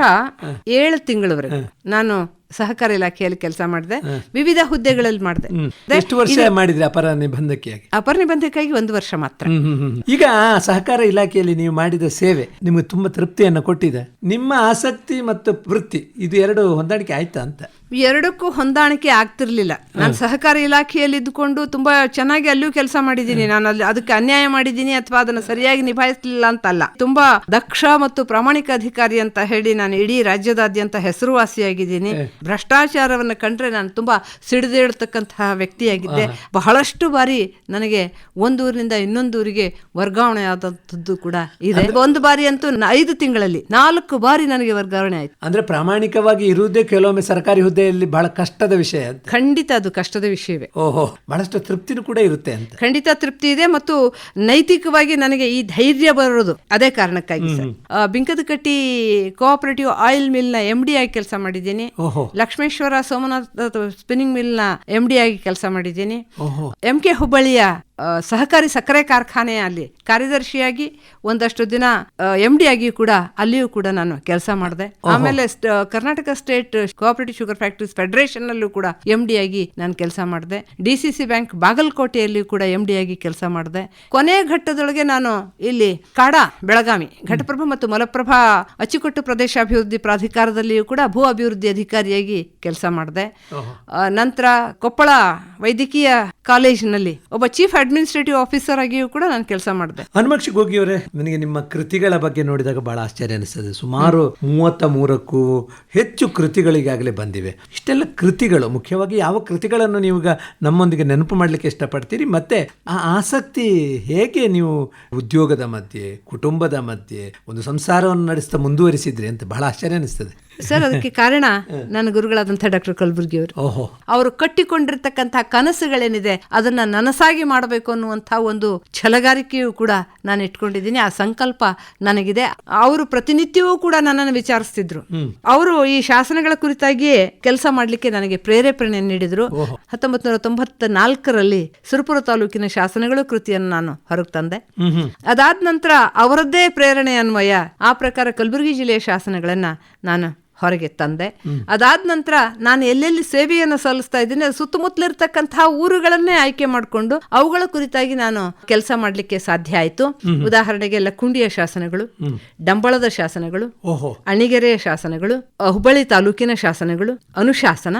S3: ಏಳು ತಿಂಗಳವರೆಗೆ ನಾನು ಸಹಕಾರ ಇಲಾಖೆಯಲ್ಲಿ ಕೆಲಸ ಮಾಡಿದೆ ವಿವಿಧ ಹುದ್ದೆಗಳಲ್ಲಿ ಮಾಡಿದೆ.
S2: ಎಷ್ಟು ವರ್ಷ ಮಾಡಿದ್ರೆ ಅಪರ ನಿಬಂಧಕಿಯಾಗಿ?
S3: ಅಪರ ನಿಬಂಧಕ್ಕಾಗಿ ಒಂದು ವರ್ಷ ಮಾತ್ರ.
S2: ಈಗ ಆ ಸಹಕಾರ ಇಲಾಖೆಯಲ್ಲಿ ನೀವು ಮಾಡಿದ ಸೇವೆ ನಿಮಗೆ ತುಂಬಾ ತೃಪ್ತಿಯನ್ನು ಕೊಟ್ಟಿದೆ. ನಿಮ್ಮ ಆಸಕ್ತಿ ಮತ್ತು ವೃತ್ತಿ ಇದು ಎರಡು ಹೊಂದಾಣಿಕೆ ಆಯ್ತಾ ಅಂತ?
S3: ಎರಡಕ್ಕೂ ಹೊಂದಾಣಿಕೆ ಆಗ್ತಿರ್ಲಿಲ್ಲ. ನಾನು ಸಹಕಾರ ಇಲಾಖೆಯಲ್ಲಿ ಇದ್ದುಕೊಂಡು ತುಂಬಾ ಚೆನ್ನಾಗಿ ಅಲ್ಲೂ ಕೆಲಸ ಮಾಡಿದ್ದೀನಿ. ನಾನು ಅಲ್ಲಿ ಅದಕ್ಕೆ ಅನ್ಯಾಯ ಮಾಡಿದ್ದೀನಿ ಅಥವಾ ಅದನ್ನು ಸರಿಯಾಗಿ ನಿಭಾಯಿಸಲಿಲ್ಲ ಅಂತಲ್ಲ. ತುಂಬಾ ದಕ್ಷ ಮತ್ತು ಪ್ರಾಮಾಣಿಕ ಅಧಿಕಾರಿ ಅಂತ ಹೇಳಿ ನಾನು ಇಡೀ ರಾಜ್ಯದಾದ್ಯಂತ ಹೆಸರುವಾಸಿಯಾಗಿದ್ದೀನಿ. ಭ್ರಷ್ಟಾಚಾರವನ್ನು ಕಂಡ್ರೆ ನಾನು ತುಂಬಾ ಸಿಡಿದೇಳ್ತಕ್ಕಂತಹ ವ್ಯಕ್ತಿಯಾಗಿದ್ದೆ. ಬಹಳಷ್ಟು ಬಾರಿ ನನಗೆ ಒಂದೂರಿನಿಂದ ಇನ್ನೊಂದೂರಿಗೆ ಇನ್ನೊಂದು ಊರಿಗೆ ವರ್ಗಾವಣೆ ಆದಂಥದ್ದು ಕೂಡ ಇದೆ. ಒಂದು ಬಾರಿ ಅಂತೂ ಐದು ತಿಂಗಳಲ್ಲಿ ನಾಲ್ಕು ಬಾರಿ ನನಗೆ ವರ್ಗಾವಣೆ ಆಯ್ತು.
S2: ಅಂದ್ರೆ ಪ್ರಾಮಾಣಿಕವಾಗಿ ಇರುವುದೇ ಕೆಲವೊಮ್ಮೆ ಸರ್ಕಾರಿ ಹುದ್ದೆಯಲ್ಲಿ ಬಹಳ ಕಷ್ಟದ ವಿಷಯ ಅಂತ.
S3: ಖಂಡಿತ ಅದು ಕಷ್ಟದ ವಿಷಯವೇ.
S2: ಓಹೋ ಬಹಳಷ್ಟು ತೃಪ್ತಿನೂ ಕೂಡ ಇರುತ್ತೆ ಅಂತ.
S3: ಖಂಡಿತ ತೃಪ್ತಿ ಇದೆ ಮತ್ತು ನೈತಿಕವಾಗಿ ನನಗೆ ಈ ಧೈರ್ಯ ಬರೋದು ಅದೇ ಕಾರಣಕ್ಕಾಗಿ sir. Katti Binkadakatti cooperative oil ಮಿಲ್ನ M D ಆಗಿ ಕೆಲಸ ಮಾಡಿದ್ದೀನಿ.
S2: ಓಹೋ.
S3: ಲಕ್ಷ್ಮೇಶ್ವರ ಸೋಮನಾಥ್ ಸ್ಪಿನ್ನಿಂಗ್ ಮಿಲ್ನ ಎಂ ಡಿ ಆಗಿ ಕೆಲಸ ಮಾಡಿದ್ದೀನಿ.
S2: ಓಹೋ.
S3: ಎಂ ಕೆ ಹುಬ್ಬಳ್ಳಿಯ ಸಹಕಾರಿ ಸಕ್ಕರೆ ಕಾರ್ಖಾನೆ ಅಲ್ಲಿ ಕಾರ್ಯದರ್ಶಿಯಾಗಿ ಒಂದಷ್ಟು ದಿನ ಎಂ ಡಿ ಆಗಿ ಕೂಡ ಅಲ್ಲಿಯೂ ಕೂಡ ನಾನು ಕೆಲಸ ಮಾಡಿದೆ. ಆಮೇಲೆ Karnataka State Cooperative Sugar Factories Federation ಅಲ್ಲೂ ಕೂಡ ಎಂ ಡಿ ಆಗಿ ನಾನು ಕೆಲಸ ಮಾಡಿದೆ. ಡಿ ಸಿ ಸಿ ಬ್ಯಾಂಕ್ ಬಾಗಲಕೋಟೆಯಲ್ಲಿ ಕೂಡ ಎಂ ಡಿ ಆಗಿ ಕೆಲಸ ಮಾಡಿದೆ. ಕೊನೆ ಘಟ್ಟದೊಳಗೆ ನಾನು ಇಲ್ಲಿ ಕಾಡಾ ಬೆಳಗಾವಿ ಘಟಪ್ರಭಾ ಮತ್ತು ಮಲಪ್ರಭಾ ಅಚ್ಚುಕಟ್ಟು ಪ್ರದೇಶ ಅಭಿವೃದ್ಧಿ ಪ್ರಾಧಿಕಾರದಲ್ಲಿಯೂ ಕೂಡ ಭೂ ಅಭಿವೃದ್ಧಿ ಅಧಿಕಾರಿಯಾಗಿ ಕೆಲಸ ಮಾಡಿದೆ. ನಂತರ ಕೊಪ್ಪಳ ವೈದ್ಯಕೀಯ ಕಾಲೇಜಿನಲ್ಲಿ ಒಬ್ಬ ಚೀಫ್ ಅಡ್ಮಿನಿಸ್ಟ್ರೇಟಿವ್ ಆಫೀಸರ್ ಆಗಿಯೂ ಕೂಡ ನಾನು ಕೆಲಸ ಮಾಡಿದೆ.
S2: ಹನುಮಕ್ಷಿ ಗೋಗಿಯವರೇ ನನಗೆ ನಿಮ್ಮ ಕೃತಿಗಳ ಬಗ್ಗೆ ನೋಡಿದಾಗ ಬಹಳ ಆಶ್ಚರ್ಯ ಅನಿಸ್ತದೆ. ಸುಮಾರು ಮೂವತ್ತ ಮೂರಕ್ಕೂ ಹೆಚ್ಚು ಕೃತಿಗಳಿಗಾಗಲೇ ಬಂದಿವೆ. ಇಷ್ಟೆಲ್ಲ ಕೃತಿಗಳು, ಮುಖ್ಯವಾಗಿ ಯಾವ ಕೃತಿಗಳನ್ನು ನೀವು ನಮ್ಮೊಂದಿಗೆ ನೆನಪು ಮಾಡಲಿಕ್ಕೆ ಇಷ್ಟಪಡ್ತೀರಿ? ಮತ್ತೆ ಆ ಆಸಕ್ತಿ ಹೇಗೆ ನೀವು ಉದ್ಯೋಗದ ಮಧ್ಯೆ, ಕುಟುಂಬದ ಮಧ್ಯೆ ಒಂದು ಸಂಸಾರವನ್ನು ನಡೆಸ್ತಾ ಮುಂದುವರಿಸಿದ್ರಿ ಅಂತ ಬಹಳ ಆಶ್ಚರ್ಯ ಅನಿಸ್ತದೆ.
S3: ಸರ್ ಅದಕ್ಕೆ ಕಾರಣ [laughs] ನನ್ನ ಗುರುಗಳಾದಂತಹ ಡಾಕ್ಟರ್ ಕಲ್ಬುರ್ಗಿ ಅವರು ಅವರು ಕಟ್ಟಿಕೊಂಡಿರ್ತಕ್ಕಂತಹ ಕನಸುಗಳೇನಿದೆ ಅದನ್ನ ನನಸಾಗಿ ಮಾಡಬೇಕು ಅನ್ನುವಂತಹ ಒಂದು ಛಲಗಾರಿಕೆಯೂ ಕೂಡ ನಾನು ಇಟ್ಕೊಂಡಿದ್ದೀನಿ. ಆ ಸಂಕಲ್ಪ ನನಗಿದೆ. ಅವರು ಪ್ರತಿನಿತ್ಯವೂ ಕೂಡ ನನ್ನನ್ನು ವಿಚಾರಿಸ್ತಿದ್ರು. ಅವರು ಈ ಶಾಸನಗಳ ಕುರಿತಾಗಿಯೇ ಕೆಲಸ ಮಾಡಲಿಕ್ಕೆ ನನಗೆ ಪ್ರೇರೇಪಣೆ ನೀಡಿದ್ರು. ಹತ್ತೊಂಬತ್ ನೂರ ತೊಂಬತ್ತ ನಾಲ್ಕರಲ್ಲಿ ಸುರಪುರ ತಾಲೂಕಿನ ಶಾಸನಗಳು ಕೃತಿಯನ್ನು ನಾನು ಹೊರಗೆ ತಂದೆ. ಅದಾದ ನಂತರ ಅವರದ್ದೇ ಪ್ರೇರಣೆ ಅನ್ವಯ ಆ ಪ್ರಕಾರ ಕಲಬುರಗಿ ಜಿಲ್ಲೆಯ ಶಾಸನಗಳನ್ನ ನಾನು ಹೊರಗೆ ತಂದೆ. ಅದಾದ ನಂತರ ನಾನು ಎಲ್ಲೆಲ್ಲಿ ಸೇವೆಯನ್ನು ಸಲ್ಲಿಸ್ತಾ ಇದ್ದೀನಿ ಸುತ್ತಮುತ್ತಲಿರ್ತಕ್ಕಂತಹ ಊರುಗಳನ್ನೇ ಆಯ್ಕೆ ಮಾಡಿಕೊಂಡು ಅವುಗಳ ಕುರಿತಾಗಿ ನಾನು ಕೆಲಸ ಮಾಡಲಿಕ್ಕೆ ಸಾಧ್ಯ ಆಯಿತು. ಉದಾಹರಣೆಗೆ ಲಕ್ಕುಂಡಿಯ ಶಾಸನಗಳು ಡಂಬಳದ ಶಾಸನಗಳು ಅಣಿಗೆರೆಯ ಶಾಸನಗಳು ಹುಬ್ಬಳ್ಳಿ ತಾಲೂಕಿನ ಶಾಸನಗಳು ಅನುಶಾಸನ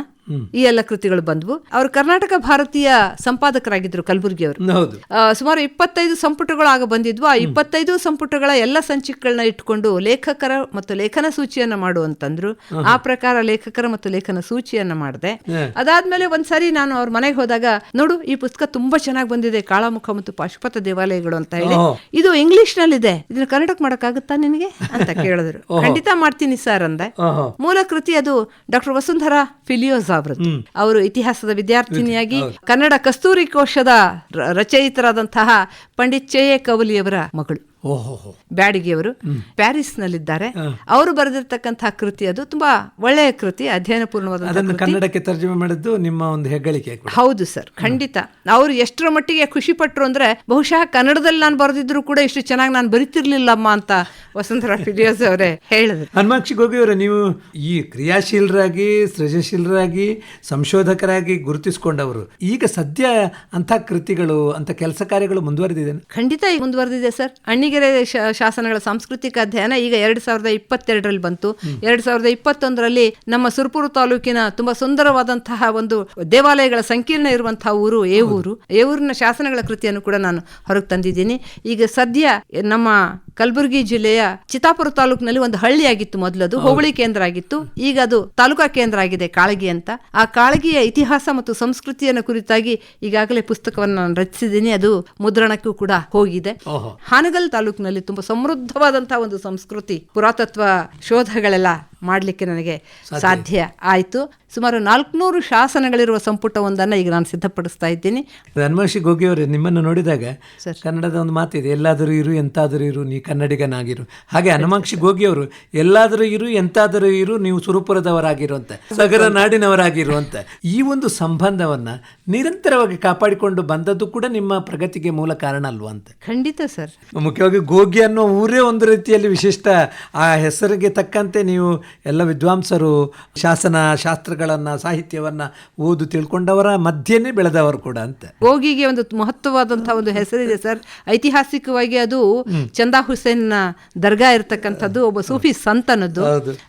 S3: ಈ ಎಲ್ಲ ಕೃತಿಗಳು ಬಂದ್ವು. ಅವರು ಕರ್ನಾಟಕ ಭಾರತೀಯ ಸಂಪಾದಕರಾಗಿದ್ರು ಕಲಬುರ್ಗಿ ಅವರು.
S2: ಹೌದು.
S3: ಆ, ಸುಮಾರು ಇಪ್ಪತ್ತೈದು ಸಂಪುಟಗಳು ಆಗ ಬಂದಿದ್ವು. ಆ ಇಪ್ಪತ್ತೈದು ಸಂಪುಟಗಳ ಎಲ್ಲ ಸಂಚಿಕೆಗಳನ್ನ ಇಟ್ಕೊಂಡು ಲೇಖಕರ ಮತ್ತು ಲೇಖನ ಸೂಚಿಯನ್ನ ಮಾಡು ಅಂತಂದ್ರು ಆ ಪ್ರಕಾರ ಲೇಖಕರ ಮತ್ತು ಲೇಖನ ಸೂಚಿಯನ್ನ ಮಾಡಿದೆ. ಅದಾದ್ಮೇಲೆ ಒಂದ್ಸರಿ ನಾನು ಅವ್ರ ಮನೆಗೆ ಹೋದಾಗ ನೋಡು ಈ ಪುಸ್ತಕ ತುಂಬಾ ಚೆನ್ನಾಗಿ ಬಂದಿದೆ. ಕಾಳಾಮುಖ ಮತ್ತು ಪಾಶುಪತ ದೇವಾಲಯಗಳು ಅಂತ ಹೇಳಿ. ಇದು ಇಂಗ್ಲಿಷ್ ನಲ್ಲಿದೆ ಇದನ್ನ ಕನ್ನಡಕ್ಕೆ ಮಾಡಕ್ಕಾಗುತ್ತಾ ನಿನಗೆ? ಅಂತ [laughs] ಕೇಳಿದ್ರು. ಖಂಡಿತ ಮಾಡ್ತೀನಿ ಸರ್ ಅಂದೆ. ಮೂಲ ಕೃತಿ ಅದು ಡಾಕ್ಟರ್ ವಸುಂಧರಾ ಫಿಲಿಯೋಸ್ ಅವರದ್ದು ಅವರು ಇತಿಹಾಸದ ವಿದ್ಯಾರ್ಥಿನಿಯಾಗಿ ಕನ್ನಡ ಕಸ್ತೂರಿ ಕೋಶದ ರಚಯಿತರಾದಂತಹ ಪಂಡಿತ್ ಚೇಯೆ ಕವಲಿಯವರ ಮಗಳು. ಬ್ಯಾಡಿಗೆಯವರು ಪ್ಯಾರಿಸ್ ನಲ್ಲಿದ್ದಾರೆ ಅವರು ಬರೆದಿರ್ತಕ್ಕಂತಹ ಕೃತಿ ಅದು ತುಂಬಾ ಒಳ್ಳೆಯ ಕೃತಿ ಅಧ್ಯಯನ ಪೂರ್ಣವಾದ
S2: ಕನ್ನಡಕ್ಕೆ ತರ್ಜಮೆ ಮಾಡಿದ್ದು ನಿಮ್ಮ ಒಂದು ಹೆಗ್ಗಳಿಕೆ
S3: ಹೌದು ಸರ್ ಖಂಡಿತ. ಅವರು ಎಷ್ಟರ ಮಟ್ಟಿಗೆ ಖುಷಿ ಪಟ್ಟರು ಅಂದ್ರೆ ಬಹುಶಃ ಕನ್ನಡದಲ್ಲಿ ನಾನು ಬರೆದಿದ್ರು ಕೂಡ ಇಷ್ಟು ಚೆನ್ನಾಗಿ ನಾನು ಬರಿತಿರ್ಲಿಲ್ಲಮ್ಮ ಅಂತ ವಸಂತರಾವ್ ಫಿಲಿಯೋಸ್ ಅವರೇ ಹೇಳಿದ್ರು.
S2: ಹನುಮಾಕ್ಷಿ ಗೋಗಿಯವರ ನೀವು ಈ ಕ್ರಿಯಾಶೀಲರಾಗಿ ಸೃಜನಶೀಲರಾಗಿ ಸಂಶೋಧಕರಾಗಿ ಗುರುತಿಸಿಕೊಂಡವರು. ಈಗ ಸದ್ಯ ಅಂತ ಕೃತಿಗಳು ಅಂತ ಕೆಲಸ ಕಾರ್ಯಗಳು ಮುಂದುವರೆದಿದೆ.
S3: ಖಂಡಿತ ಮುಂದುವರೆದಿದೆ ಸರ್. ಅಣ್ಣಿಗೆರೆ ಶಾ- ಶಾಸನಗಳ ಸಾಂಸ್ಕೃತಿಕ ಅಧ್ಯಯನ ಈಗ ಎರಡ್ ಸಾವಿರದ ಇಪ್ಪತ್ತೆರಡರಲ್ಲಿ ಬಂತು. ಎರಡ್ ಸಾವಿರದ ಇಪ್ಪತ್ತೊಂದರಲ್ಲಿ ನಮ್ಮ ಸುರಪುರ ತಾಲೂಕಿನ ತುಂಬಾ ಸುಂದರವಾದಂತಹ ಒಂದು ದೇವಾಲಯಗಳ ಸಂಕೀರ್ಣ ಇರುವಂತಹ ಊರು ಏ ಊರು ಏ ಊರಿನ ಶಾಸನಗಳ ಕೃತಿಯನ್ನು ಕೂಡ ನಾನು ಹೊರಗೆ ತಂದಿದ್ದೀನಿ. ಈಗ ಸದ್ಯ ನಮ್ಮ ಕಲಬುರಗಿ ಜಿಲ್ಲೆಯ ಚಿತಾಪುರ ತಾಲೂಕಿನಲ್ಲಿ ಒಂದು ಹಳ್ಳಿ ಆಗಿತ್ತು ಮೊದಲು ಅದು ಹೋಬಳಿ ಕೇಂದ್ರ ಆಗಿತ್ತು. ಈಗ ಅದು ತಾಲೂಕಾ ಕೇಂದ್ರ ಆಗಿದೆ ಕಾಳಗಿ ಅಂತ. ಆ ಕಾಳಗಿಯ ಇತಿಹಾಸ ಮತ್ತು ಸಂಸ್ಕೃತಿಯನ್ನು ಕುರಿತಾಗಿ ಈಗಾಗಲೇ ಪುಸ್ತಕವನ್ನು ನಾನು ರಚಿಸಿದ್ದೀನಿ. ಅದು ಮುದ್ರಣಕ್ಕೂ ಕೂಡ ಹೋಗಿದೆ. ಹಾನಗಲ್ ತಾಲೂಕಿನಲ್ಲಿ ತುಂಬಾ ಸಮೃದ್ಧವಾದಂತಹ ಒಂದು ಸಂಸ್ಕೃತಿ ಪುರಾತತ್ವ ಶೋಧಗಳೆಲ್ಲ ಮಾಡಲಿಕ್ಕೆ ನನಗೆ ಸಾಧ್ಯ ಆಯಿತು. ಸುಮಾರು ನಾಲ್ಕುನೂರು ಶಾಸನಗಳಿರುವ ಸಂಪುಟ ಒಂದನ್ನು ಈಗ ನಾನು ಸಿದ್ಧಪಡಿಸ್ತಾ ಇದ್ದೀನಿ.
S2: ಹನುಮಾಕ್ಷಿ ಗೋಗಿಯವರೇ ನಿಮ್ಮನ್ನು ನೋಡಿದಾಗ ಕನ್ನಡದ ಒಂದು ಮಾತಿದೆ ಎಲ್ಲಾದರೂ ಇರು ಎಂತಾದರೂ ಇರು ನೀ ಕನ್ನಡಿಗನಾಗಿರು. ಹಾಗೆ ಹನುಮಾಕ್ಷಿ ಗೋಗಿಯವರು ಎಲ್ಲಾದರೂ ಇರು ಎಂತಾದರೂ ಇರು ನೀವು ಸುರಪುರದವರಾಗಿರುವಂತ ಸಗರ ನಾಡಿನವರಾಗಿರುವಂತ ಈ ಒಂದು ಸಂಬಂಧವನ್ನ ನಿರಂತರವಾಗಿ ಕಾಪಾಡಿಕೊಂಡು ಬಂದದ್ದು ಕೂಡ ನಿಮ್ಮ ಪ್ರಗತಿಗೆ ಮೂಲ ಕಾರಣ ಅಲ್ವಾ ಅಂತ.
S3: ಖಂಡಿತ ಸರ್.
S2: ಮುಖ್ಯವಾಗಿ ಗೋಗಿ ಅನ್ನೋ ಊರೇ ಒಂದು ರೀತಿಯಲ್ಲಿ ವಿಶಿಷ್ಟ ಆ ಹೆಸರಿಗೆ ತಕ್ಕಂತೆ ನೀವು ಎಲ್ಲ ವಿದ್ವಾಂಸರು ಶಾಸನ ಶಾಸ್ತ್ರಗಳನ್ನ ಸಾಹಿತ್ಯವನ್ನ ಓದು ತಿಳ್ಕೊಂಡವರ ಮಧ್ಯೆನೇ ಬೆಳೆದವರು ಕೂಡ ಅಂತ.
S3: ಗೋಗಿಗೆ ಒಂದು ಮಹತ್ವವಾದಂತಹ ಒಂದು ಹೆಸರಿದೆ ಸರ್. ಐತಿಹಾಸಿಕವಾಗಿ ಅದು ಚಂದಾ ಹುಸೇನ್ ದರ್ಗಾ ಇರತಕ್ಕಂಥದ್ದು ಒಬ್ಬ ಸೂಫಿ ಸಂತನದ್ದು.